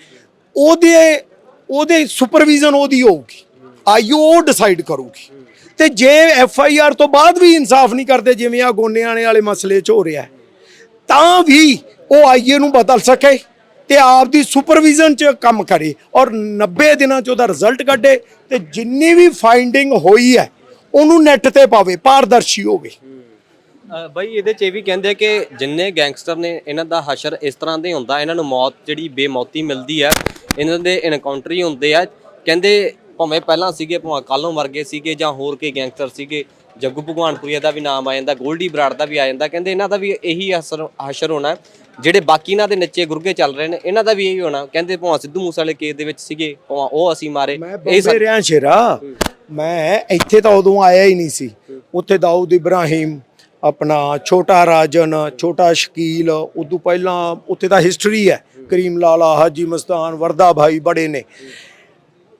ਉਹਦੇ ਉਹਦੇ ਸੁਪਰਵੀਜ਼ਨ ਉਹਦੀ ਹੋਊਗੀ। ਆਈਓ ਡਿਸਾਈਡ ਕਰੂਗੀ। ਤੇ ਜੇ ਐਫ ਆਈ ਆਰ ਤੋਂ ਬਾਅਦ ਵੀ ਇਨਸਾਫ ਨਹੀਂ ਕਰਦੇ, ਜਿਵੇਂ ਆ ਗੋਨਿਆਣੇ ਵਾਲੇ ਮਸਲੇ 'ਚ ਹੋ ਰਿਹਾ ਤਾਂ ਵੀ ਉਹ ਆਈਏ ਨੂੰ ਬਦਲ ਸਕੇ ਤੇ ਆਪ ਦੀ ਸੁਪਰਵਿਜ਼ਨ 'ਚ ਕੰਮ ਕਰੇ ਔਰ 90 ਦਿਨਾਂ 'ਚ ਉਹਦਾ ਰਿਜ਼ਲਟ ਕੱਢੇ ਤੇ ਜਿੰਨੀ ਵੀ ਫਾਈਂਡਿੰਗ ਹੋਈ ਹੈ, ਉਹਨੂੰ ਨੈਟ ਤੇ ਪਾਵੇ, ਪਾਰਦਰਸ਼ੀ ਹੋਵੇ। ਬਾਈ, ਇਹਦੇ ਚ ਇਹ ਵੀ ਕਹਿੰਦੇ ਕਿ ਜਿੰਨੇ ਗੈਂਗਸਟਰ ਨੇ, ਇਹਨਾਂ ਦਾ ਹਸ਼ਰ ਇਸ ਤਰ੍ਹਾਂ ਦੇ ਹੁੰਦਾ, ਇਹਨਾਂ ਨੂੰ ਮੌਤ ਜਿਹੜੀ ਬੇਮੌਤੀ ਮਿਲਦੀ ਹੈ, ਇਹਨਾਂ ਦੇ ਇਨਕਾਊਂਟਰ ਹੀ ਹੁੰਦੇ ਆ। ਕਹਿੰਦੇ ਭਾਵੇਂ ਪਹਿਲਾਂ ਸੀਗੇ ਭਾਵੇਂ ਕੱਲੋਂ ਮਰ ਗਏ ਸੀਗੇ ਜਾਂ ਹੋਰ ਕੋਈ ਗੈਂਗਸਟਰ ਸੀਗੇ ਜੱਗੂ ਭਗਵਾਨਪੁਰੀਆ ਦਾ ਵੀ ਨਾਮ ਆ ਜਾਂਦਾ ਗੋਲਡੀ ਬਰਾੜ ਦਾ ਵੀ ਆ ਜਾਂਦਾ ਕਹਿੰਦੇ ਇਹਨਾਂ ਦਾ ਵੀ ਇਹੀ ਅਸਰ ਹਸ਼ਰ ਹੋਣਾ। ਜਿਹੜੇ ਬਾਕੀ ਇਹਨਾਂ ਦੇ ਨੱਚੇ ਗੁਰਗੇ ਚੱਲ ਰਹੇ ਨੇ ਇਹਨਾਂ ਦਾ ਵੀ ਇਹੀ ਹੋਣਾ ਕਹਿੰਦੇ ਭਾਵੇਂ ਸਿੱਧੂ ਮੂਸੇ ਵਾਲੇ ਕੇਸ ਦੇ ਵਿੱਚ ਸੀਗੇ ਭਾਵੇਂ ਉਹ ਅਸੀਂ ਮਾਰੇ ਮੈਂ ਇਹ ਬੰਬੇ ਰਿਆਂ ਸ਼ੇਰਾ। ਮੈਂ ਇੱਥੇ ਤਾਂ ਉਦੋਂ ਆਇਆ ਹੀ ਨਹੀਂ ਸੀ। ਉੱਥੇ ਦਾਊਦ ਇਬਰਾਹਿਮ ਆਪਣਾ ਛੋਟਾ ਰਾਜਨ ਛੋਟਾ ਸ਼ਕੀਲ ਉਦੋਂ ਪਹਿਲਾਂ ਉੱਥੇ ਦਾ ਹਿਸਟਰੀ ਹੈ। ਕਰੀਮ ਲਾਲਾ ਹਾਜੀ ਮਸਤਾਨ ਵਰਦਾ ਭਾਈ ਬੜੇ ਨੇ।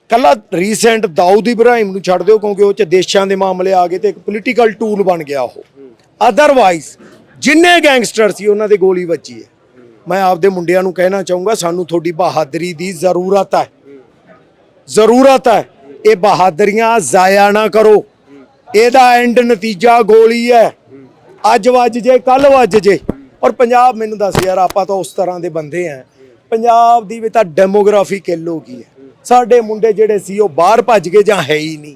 ਕੱਲਾ ਰੀਸੈਂਟ ਦਾਊਦ ਇਬਰਾਹਿਮ ਨੂੰ ਛੱਡ ਦਿਓ ਕਿਉਂਕਿ ਉਹ ਚ ਦੇਸ਼ਾਂ ਦੇ ਮਾਮਲੇ ਆ ਗਏ ਤੇ ਇੱਕ ਪੋਲੀਟੀਕਲ ਟੂਲ ਬਣ ਗਿਆ ਉਹ। ਅਦਰਵਾਈਜ਼ ਜਿੰਨੇ ਗੈਂਗਸਟਰ ਸੀ, ਉਹਨਾਂ ਦੇ ਗੋਲੀ ਵੱਜੀ ਹੈ। ਮੈਂ ਆਪਦੇ ਮੁੰਡਿਆਂ ਨੂੰ ਕਹਿਣਾ ਚਾਹੂੰਗਾ, ਸਾਨੂੰ ਤੁਹਾਡੀ ਬਹਾਦਰੀ ਦੀ ਜ਼ਰੂਰਤ ਹੈ। ਜ਼ਰੂਰਤ ਹੈ। ਇਹ ਬਹਾਦਰੀਆਂ ਜ਼ਾਇਆ ਨਾ ਕਰੋ। ਇਹਦਾ ਐਂਡ ਨਤੀਜਾ ਗੋਲੀ ਹੈ। ਅੱਜ ਵੱਜ ਜੇ ਕੱਲ ਵੱਜ ਜੇ। ਔਰ ਪੰਜਾਬ, ਮੈਨੂੰ ਦੱਸ ਯਾਰ, ਆਪਾਂ ਤਾਂ ਉਸ ਤਰ੍ਹਾਂ ਦੇ ਬੰਦੇ ਆ ਪੰਜਾਬ ਦੀ ਵੀ ਤਾਂ ਡੈਮੋਗ੍ਰਾਫੀ ਕਿੱਲ ਕੀ ਹੈ। ਸਾਡੇ ਮੁੰਡੇ ਜਿਹੜੇ ਸੀ ਉਹ ਬਾਹਰ ਭੱਜ ਗਏ ਜਾਂ ਹੈ ਹੀ ਨਹੀਂ।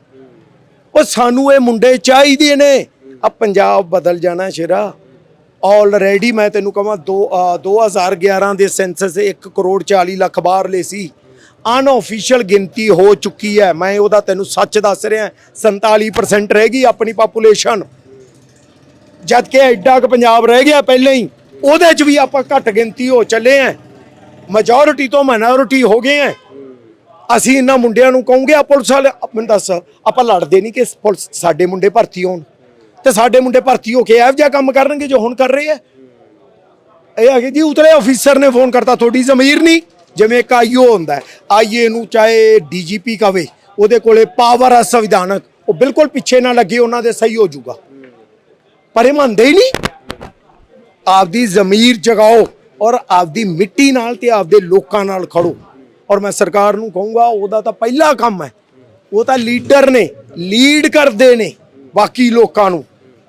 ਉਹ ਸਾਨੂੰ ਇਹ ਮੁੰਡੇ ਚਾਹੀਦੇ ਨੇ। ਆ ਪੰਜਾਬ ਬਦਲ ਜਾਣਾ ਸ਼ੇਰਾ। ਆਲਰੇਡੀ ਮੈਂ ਤੈਨੂੰ ਕਹਾਂ ਦੋ ਅ, 2011 ਦੇ ਸੈਂਸਸ 1 ਕਰੋੜ 40 ਲੱਖ ਬਾਹਰਲੇ ਸੀ। ਅਨਆਫੀਸ਼ੀਅਲ ਗਿਣਤੀ ਹੋ ਚੁੱਕੀ ਹੈ। ਮੈਂ ਉਹਦਾ ਤੈਨੂੰ ਸੱਚ ਦੱਸ ਰਿਹਾ। 47% ਰਹਿ ਗਈ ਆਪਣੀ ਪਾਪੂਲੇਸ਼ਨ ਜਦ ਕਿ ਐਡਾ ਕੁ ਪੰਜਾਬ ਰਹਿ ਗਿਆ ਪਹਿਲਾਂ ਹੀ। ਉਹਦੇ 'ਚ ਵੀ ਆਪਾਂ ਘੱਟ ਗਿਣਤੀ ਹੋ ਚੱਲੇ ਆਂ ਮੈਜੋਰਿਟੀ ਤੋਂ ਮਾਈਨੋਰਿਟੀ ਹੋ ਗਏ ਆਂ ਅਸੀਂ ਇਹਨਾਂ ਮੁੰਡਿਆਂ ਨੂੰ ਕਹੋਗੇ ਆ ਪੁਲਿਸ ਵਾਲੇ ਮੈਨੂੰ ਦੱਸ, ਆਪਾਂ ਲੜਦੇ ਨਹੀਂ ਕਿ ਪੁਲਿਸ, ਸਾਡੇ ਮੁੰਡੇ ਭਰਤੀ ਹੋਣ। ਤੇ ਸਾਡੇ ਮੁੰਡੇ ਭਰਤੀ ਹੋ ਕੇ ਇਹੋ ਜਿਹਾ ਕੰਮ ਕਰਨਗੇ ਜੋ ਹੁਣ ਕਰ ਰਹੇ ਆ। ਇਹ ਆ ਜੀ, ਉਤਰੇ ਅਫੀਸਰ ਨੇ ਫੋਨ ਕਰਤਾ, ਤੁਹਾਡੀ ਜ਼ਮੀਰ ਨਹੀਂ। ਜਿਵੇਂ ਇੱਕ ਆਈਓ ਹੁੰਦਾ ਹੈ, ਆਈਏ ਨੂੰ ਚਾਹੇ ਡੀਜੀਪੀ ਕਵੇ ਉਹਦੇ ਕੋਲੇ ਪਾਵਰ ਆ ਸੰਵਿਧਾਨਕ, ਉਹ ਬਿਲਕੁਲ ਪਿੱਛੇ ਨਾ ਲੱਗੇ, ਉਹਨਾਂ ਦੇ ਸਹੀ ਹੋ ਜਾਊਗਾ। ਪਰ ਇਹ ਮੰਨਦੇ ਹੀ ਨਹੀਂ। ਆਪਦੀ ਜ਼ਮੀਰ ਜਗਾਓ ਔਰ ਆਪਦੀ ਮਿੱਟੀ ਨਾਲ ਤੇ ਆਪਦੇ ਲੋਕਾਂ ਨਾਲ ਖੜੋ। ਔਰ ਮੈਂ ਸਰਕਾਰ ਨੂੰ ਕਹੂੰਗਾ ਉਹਦਾ ਤਾਂ ਪਹਿਲਾ ਕੰਮ ਹੈ। ਉਹ ਤਾਂ ਲੀਡਰ ਨੇ ਲੀਡ ਕਰਦੇ ਨੇ ਬਾਕੀ ਲੋਕਾਂ ਨੂੰ।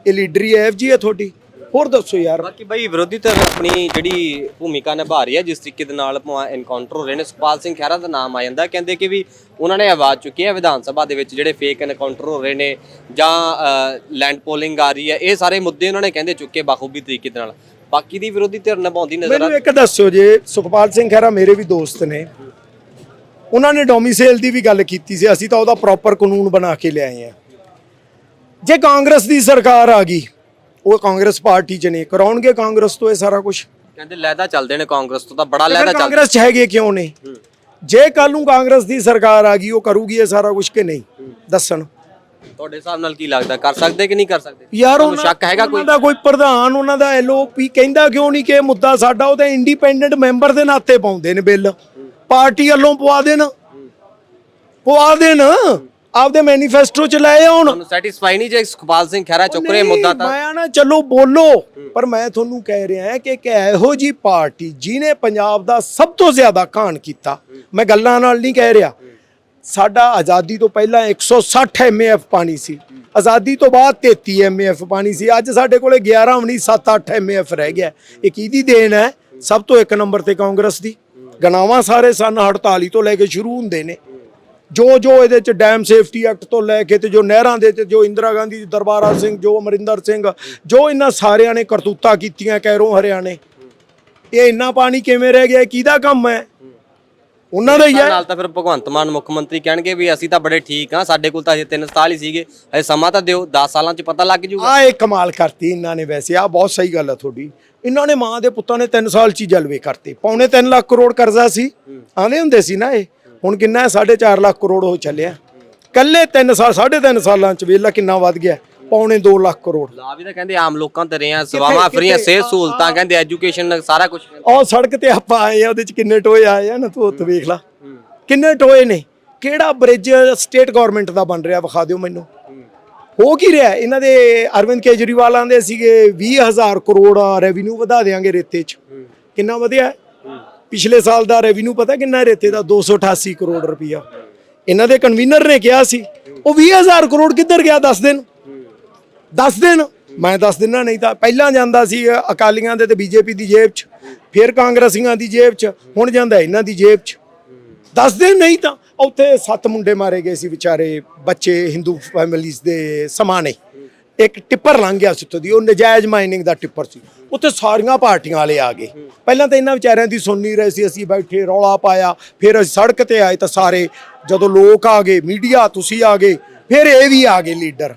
ਇਹ ਲੀਡਰੀ ਐਫ ਜੀ ਹੈ ਤੁਹਾਡੀ। ਹੋਰ ਦੱਸੋ ਯਾਰ। ਬਾਕੀ ਬਈ ਵਿਰੋਧੀ ਧਿਰ ਆਪਣੀ ਜਿਹੜੀ ਭੂਮਿਕਾ ਨਿਭਾ ਰਹੀ ਹੈ ਜਿਸ ਤਰੀਕੇ ਦੇ ਨਾਲ ਐਨਕਾਊਂਟਰ ਹੋ ਰਹੇ ਨੇ ਸੁਖਪਾਲ ਸਿੰਘ ਖਹਿਰਾ ਦਾ ਨਾਮ ਆ ਜਾਂਦਾ। ਕਹਿੰਦੇ ਕਿ ਵੀ ਉਹਨਾਂ ਨੇ ਆਵਾਜ਼ ਚੁੱਕੀ ਹੈ ਵਿਧਾਨ ਸਭਾ ਦੇ ਵਿੱਚ ਜਿਹੜੇ ਫੇਕ ਐਨਕਾਊਂਟਰ ਹੋ ਰਹੇ ਨੇ ਜਾਂ ਲੈਂਡ ਪੋਲਿੰਗ ਆ ਰਹੀ ਹੈ ਇਹ ਸਾਰੇ ਮੁੱਦੇ ਉਹਨਾਂ ਨੇ ਕਹਿੰਦੇ ਚੁੱਕੇ ਬਾਖੂਬੀ ਤਰੀਕੇ ਦੇ ਨਾਲ। ਬਾਕੀ ਦੀ ਵਿਰੋਧੀ ਧਿਰ ਨਿਭਾਉਂਦੀ ਨਜ਼ਰ ਆ ਮੈਨੂੰ ਇੱਕ ਦੱਸਿਓ ਜੇ ਸੁਖਪਾਲ ਸਿੰਘ ਖਹਿਰਾ ਮੇਰੇ ਵੀ ਦੋਸਤ ਨੇ ਉਹਨਾਂ ਨੇ ਡੋਮਿਸਾਈਲ ਦੀ ਵੀ ਗੱਲ ਕੀਤੀ ਸੀ ਅਸੀਂ ਤਾਂ ਉਹਦਾ ਪ੍ਰੋਪਰ ਕਾਨੂੰਨ ਬਣਾ ਕੇ ਲਿਆਏ ਆ। ਜੇ ਕਾਂਗਰਸ ਦੀ ਸਰਕਾਰ ਆ ਗਈ ਉਹ ਕਾਂਗਰਸ ਪਾਰਟੀ ਚ ਨੇ ਕਰਾਉਣਗੇ ਕਾਂਗਰਸ ਤੋਂ ਇਹ ਸਾਰਾ ਕੁਝ ਕਹਿੰਦੇ ਲੈਦਾ ਚੱਲਦੇ ਨੇ ਕਾਂਗਰਸ ਤੋਂ ਤਾਂ ਬੜਾ ਲੈਦਾ ਚੱਲਦਾ ਕਾਂਗਰਸ ਚ ਹੈਗੇ ਕਿਉਂ ਨੇ? ਜੇ ਕੱਲ ਨੂੰ ਕਾਂਗਰਸ ਦੀ ਸਰਕਾਰ ਆ ਗਈ ਉਹ ਕਰੂਗੀ ਇਹ ਸਾਰਾ ਕੁਝ ਕਿ ਨਹੀਂ? ਦੱਸਣ। ਤੁਹਾਡੇ ਹਿਸਾਬ ਨਾਲ ਕੀ ਲੱਗਦਾ ਕਰ ਸਕਦੇ ਕਿ ਨਹੀਂ ਕਰ ਸਕਦੇ? ਯਾਰ ਉਹਨਾਂ ਸ਼ੱਕ ਹੈਗਾ ਕੋਈ? ਉਹਨਾਂ ਦਾ ਕੋਈ ਪ੍ਰਧਾਨ ਉਹਨਾਂ ਦਾ ਐਲਓਪੀ ਕਹਿੰਦਾ ਕਿਉਂ ਨਹੀਂ ਕਿ ਇਹ ਮੁੱਦਾ ਸਾਡਾ ਉਹ ਤਾਂ ਇੰਡੀਪੈਂਡੈਂਟ ਮੈਂਬਰ ਦੇ ਨਾਤੇ ਪਾਉਂਦੇ ਨੇ ਬਿੱਲ। ਪਾਰਟੀ ਵੱਲੋਂ ਪਵਾ ਦੇਣ। ਪਵਾ ਦੇਣ। ਆਪਦੇ ਮੈਨੀਫੈਸਟੋ ਚ ਲੈ ਆਉਣ। ਤੁਹਾਨੂੰ ਸੈਟੀਸਫਾਈ ਨਹੀਂ ਜੇ ਸੁਖਪਾਲ ਸਿੰਘ ਖਹਿਰਾ ਚੁੱਕ ਰਹੇ ਮੁੱਦਾ ਤਾਂ। ਮੈਂ ਨਾ ਚਲੋ ਬੋਲੋ ਪਰ ਮੈਂ ਤੁਹਾਨੂੰ ਕਹਿ ਰਿਹਾ ਹਾਂ ਕਿ ਇੱਕ ਇਹੋ ਜੀ ਪਾਰਟੀ ਜਿਨੇ ਪੰਜਾਬ ਦਾ ਸਭ ਤੋਂ ਜ਼ਿਆਦਾ ਘਾਣ ਕੀਤਾ। ਮੈਂ ਗੱਲਾਂ ਨਾਲ ਨਹੀਂ ਕਹਿ ਰਿਹਾ। ਸਾਡਾ ਆਜ਼ਾਦੀ ਤੋਂ ਪਹਿਲਾਂ 160 ਐਮਏਐਫ ਪਾਣੀ ਸੀ। ਆਜ਼ਾਦੀ ਤੋਂ ਬਾਅਦ 33 ਐਮਏਐਫ ਪਾਣੀ ਸੀ। ਅੱਜ ਸਾਡੇ ਕੋਲੇ 11 ਵੀ ਨਹੀਂ 7-8 ਐਮਏਐਫ ਰਹਿ ਗਿਆ। ਇਹ ਕਿਹਦੀ ਦੇਣ ਹੈ? ਸਭ ਤੋਂ ਇੱਕ ਨੰਬਰ ਤੇ ਕਾਂਗਰਸ ਦੀ। ਗਨਾਵਾਂ ਸਾਰੇ ਸਨ 48 ਤੋਂ ਲੈ ਕੇ ਸ਼ੁਰੂ ਹੁੰਦੇ ਨੇ। ਜੋ ਜੋ ਇਹਦੇ ਚ ਡੈਮ ਸੇਫਟੀ ਐਕਟ ਤੋਂ ਲੈ ਕੇ ਤੇ ਜੋ ਨਹਿਰਾਂ ਦੇ ਤੇ ਜੋ ਇੰਦਰਾ ਗਾਂਧੀ ਦਰਬਾਰਾ ਸਿੰਘ, ਜੋ ਅਮਰਿੰਦਰ ਸਿੰਘ, ਜੋ ਇਹਨਾਂ ਸਾਰਿਆਂ ਨੇ ਕਰਤੂਤਾਂ ਕੀਤੀਆਂ ਕੈਰੋਂ ਹਰਿਆਣੇ। ਇਹ ਇੰਨਾ ਪਾਣੀ ਕਿਵੇਂ ਰਹਿ ਗਿਆ ਕਿਹਦਾ ਕੰਮ ਹੈ? ਉਹਨਾਂ ਦਾ ਹੀ ਹੈ। ਨਾਲ ਤਾਂ ਫਿਰ ਭਗਵੰਤ ਮਾਨ ਮੁੱਖ ਮੰਤਰੀ ਕਹਿਣਗੇ ਵੀ ਅਸੀਂ ਤਾਂ ਬੜੇ ਠੀਕ ਹਾਂ ਸਾਡੇ ਕੋਲ ਤਾਂ ਅਜੇ 3 ਸਾਲ ਹੀ ਸੀਗੇ ਅਜੇ ਸਮਾਂ ਤਾਂ ਦਿਓ 10 ਸਾਲਾਂ 'ਚ ਪਤਾ ਲੱਗ ਜੂਗਾ। ਆ ਇਹ ਕਮਾਲ ਕਰਤੀ ਇਹਨਾਂ ਨੇ ਵੈਸੇ ਆ ਬਹੁਤ ਸਹੀ ਗੱਲ ਹੈ ਤੁਹਾਡੀ। ਇਹਨਾਂ ਨੇ ਮਾਂ ਦੇ ਪੁੱਤਾਂ ਨੇ 3 ਸਾਲ ਚ ਹੀ ਜਲਵੇ ਕਰਤੇ। ਪੌਣੇ 3 ਲੱਖ ਕਰੋੜ ਕਰਜ਼ਾ ਸੀ। ਆਂਦੇ ਹੁੰਦੇ ਸੀ ਨਾ ਇਹ ਹੁਣ ਕਿੰਨਾ ਹੈ 4.5 ਲੱਖ ਕਰੋੜ ਹੋ ਚੱਲਿਆ। ਕੱਲੇ 3 ਸਾਲ 3.5 ਸਾਲਾਂ ਚ ਵੇਲਾ ਕਿੰਨਾ ਵੱਧ ਗਿਆ। ਪੌਣੇ 2 ਲੱਖ ਕਰੋੜ। ਲਾ ਵੀ ਤਾਂ ਕਹਿੰਦੇ ਆਮ ਲੋਕਾਂ ਤੇ ਰਿਆਂ ਸੇਵਾਵਾਂ ਫਰੀਆਂ ਸਿਹਤ ਸਹੂਲਤਾਂ ਕਹਿੰਦੇ ਐਜੂਕੇਸ਼ਨ ਸਾਰਾ ਕੁਝ ਉਹ ਸੜਕ ਤੇ ਆਪਾਂ ਆਏ ਆ ਉਹਦੇ ਚ ਕਿੰਨੇ ਟੋਏ ਆਏ ਆ ਨਾ ਤੂੰ ਉੱਥੇ ਵੇਖ ਲੈ। ਕਿੰਨੇ ਟੋਏ ਨੇ? ਕਿਹੜਾ ਬ੍ਰਿਜ ਸਟੇਟ ਗਵਰਨਮੈਂਟ ਦਾ ਬਣ ਰਿਹਾ ਵਿਖਾ ਦਿਓ ਮੈਨੂੰ। ਹੋ ਕੀ ਰਿਹਾ? ਇਹਨਾਂ ਦੇ ਅਰਵਿੰਦ ਕੇਜਰੀਵਾਲਾਂ ਦੇ ਸੀਗੇ 20000 ਕਰੋੜ ਰੈਵਨਿਊ ਵਧਾ ਦੇਾਂਗੇ ਰੇਤੇ ਚ। ਕਿੰਨਾ ਵਧਿਆ? ਪਿਛਲੇ ਸਾਲ ਦਾ ਰੈਵਨਿਊ ਪਤਾ ਕਿੰਨਾ ਰੇਤੇ ਦਾ? 288 ਕਰੋੜ ਰੁਪਇਆ। ਇਹਨਾਂ ਦੇ ਕਨਵੀਨਰ ਨੇ ਕਿਹਾ ਸੀ ਉਹ 20000 ਕਰੋੜ ਕਿੱਧਰ ਗਿਆ ਦੱਸ ਦੇਣ ਦੱਸ ਦੇਣ। ਮੈਂ ਦੱਸ ਦਿਨਾ, ਨਹੀਂ ਤਾਂ ਪਹਿਲਾਂ ਜਾਂਦਾ ਸੀ ਅਕਾਲੀਆਂ ਦੇ ਤੇ ਬੀਜੇਪੀ ਦੀ ਜੇਬ 'ਚ, ਫਿਰ ਕਾਂਗਰਸੀਆਂ ਦੀ ਜੇਬ 'ਚ, ਹੁਣ ਜਾਂਦਾ ਇਹਨਾਂ ਦੀ ਜੇਬ 'ਚ। ਦੱਸ ਦੇ ਨਹੀਂ ਤਾਂ ਉੱਥੇ ਸੱਤ ਮੁੰਡੇ ਮਾਰੇ ਗਏ ਸੀ ਵਿਚਾਰੇ, ਬੱਚੇ ਹਿੰਦੂ ਫੈਮਿਲੀਜ਼ ਦੇ ਸਮਾਨੇ ਇੱਕ ਟਿੱਪਰ ਲੰਘ ਗਿਆ ਸੀ ਉੱਥੋਂ ਦੀ, ਉਹ ਨਜਾਇਜ਼ ਮਾਈਨਿੰਗ ਦਾ ਟਿੱਪਰ ਸੀ। ਉੱਥੇ ਸਾਰੀਆਂ ਪਾਰਟੀਆਂ ਵਾਲੇ ਆ ਗਏ। ਪਹਿਲਾਂ ਤਾਂ ਇਹਨਾਂ ਵਿਚਾਰਿਆਂ ਦੀ ਸੁਣ ਨਹੀਂ ਰਹੇ ਸੀ, ਅਸੀਂ ਬੈਠੇ, ਰੌਲਾ ਪਾਇਆ, ਫਿਰ ਅਸੀਂ ਸੜਕ ਤੇ ਆਏ ਤਾਂ ਸਾਰੇ, ਜਦੋਂ ਲੋਕ ਆ ਗਏ, ਮੀਡੀਆ, ਤੁਸੀਂ ਆ ਗਏ, ਫਿਰ ਇਹ ਵੀ ਆ ਗਏ ਲੀਡਰ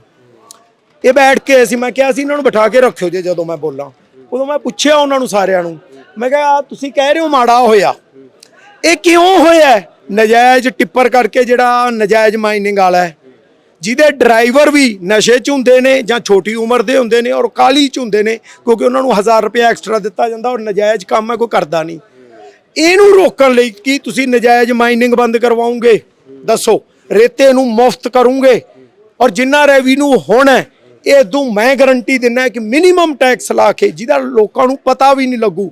ਇਹ ਬੈਠ ਕੇ ਅਸੀਂ, ਮੈਂ ਕਿਹਾ ਸੀ ਇਹਨਾਂ ਨੂੰ ਬਿਠਾ ਕੇ ਰੱਖਿਓ ਜੇ ਜਦੋਂ ਮੈਂ ਬੋਲਾਂ। ਉਦੋਂ ਮੈਂ ਪੁੱਛਿਆ ਉਹਨਾਂ ਨੂੰ ਸਾਰਿਆਂ ਨੂੰ। ਮੈਂ ਕਿਹਾ, ਆਹ ਤੁਸੀਂ ਕਹਿ ਰਹੇ ਹੋ ਮਾੜਾ ਹੋਇਆ। ਇਹ ਕਿਉਂ ਹੋਇਆ ਹੈ? ਨਜਾਇਜ਼ ਟਿੱਪਰ ਕਰਕੇ ਜਿਹੜਾ ਨਜਾਇਜ਼ ਮਾਈਨਿੰਗ ਵਾਲਾ ਹੈ। ਜਿਹਦੇ ਡਰਾਈਵਰ ਵੀ ਨਸ਼ੇ 'ਚ ਹੁੰਦੇ ਨੇ ਜਾਂ ਛੋਟੀ ਉਮਰ ਦੇ ਹੁੰਦੇ ਨੇ ਔਰ ਕਾਲੀ 'ਚ ਹੁੰਦੇ ਨੇ, ਕਿਉਂਕਿ ਉਹਨਾਂ ਨੂੰ 1000 ਰੁਪਏ ਐਕਸਟਰਾ ਦਿੱਤਾ ਜਾਂਦਾ ਔਰ ਨਜਾਇਜ਼ ਕੰਮ ਹੈ, ਕੋਈ ਕਰਦਾ ਨਹੀਂ। ਇਹਨੂੰ ਰੋਕਣ ਲਈ ਕੀ ਤੁਸੀਂ ਨਜਾਇਜ਼ ਮਾਈਨਿੰਗ ਬੰਦ ਕਰਵਾਉਂਗੇ? ਦੱਸੋ। ਰੇਤੇ ਨੂੰ ਮੁਫਤ ਕਰੋਗੇ? ਔਰ ਜਿੰਨਾ ਰੈਵਨਿਊ ਹੋਣਾ ਇਹ ਤੋਂ ਮੈਂ ਗਾਰੰਟੀ ਦਿੰਦਾ ਕਿ ਮਿਨੀਮਮ ਟੈਕਸ ਲਾ ਕੇ ਜਿਹਦਾ ਲੋਕਾਂ ਨੂੰ ਪਤਾ ਵੀ ਨਹੀਂ ਲੱਗੂ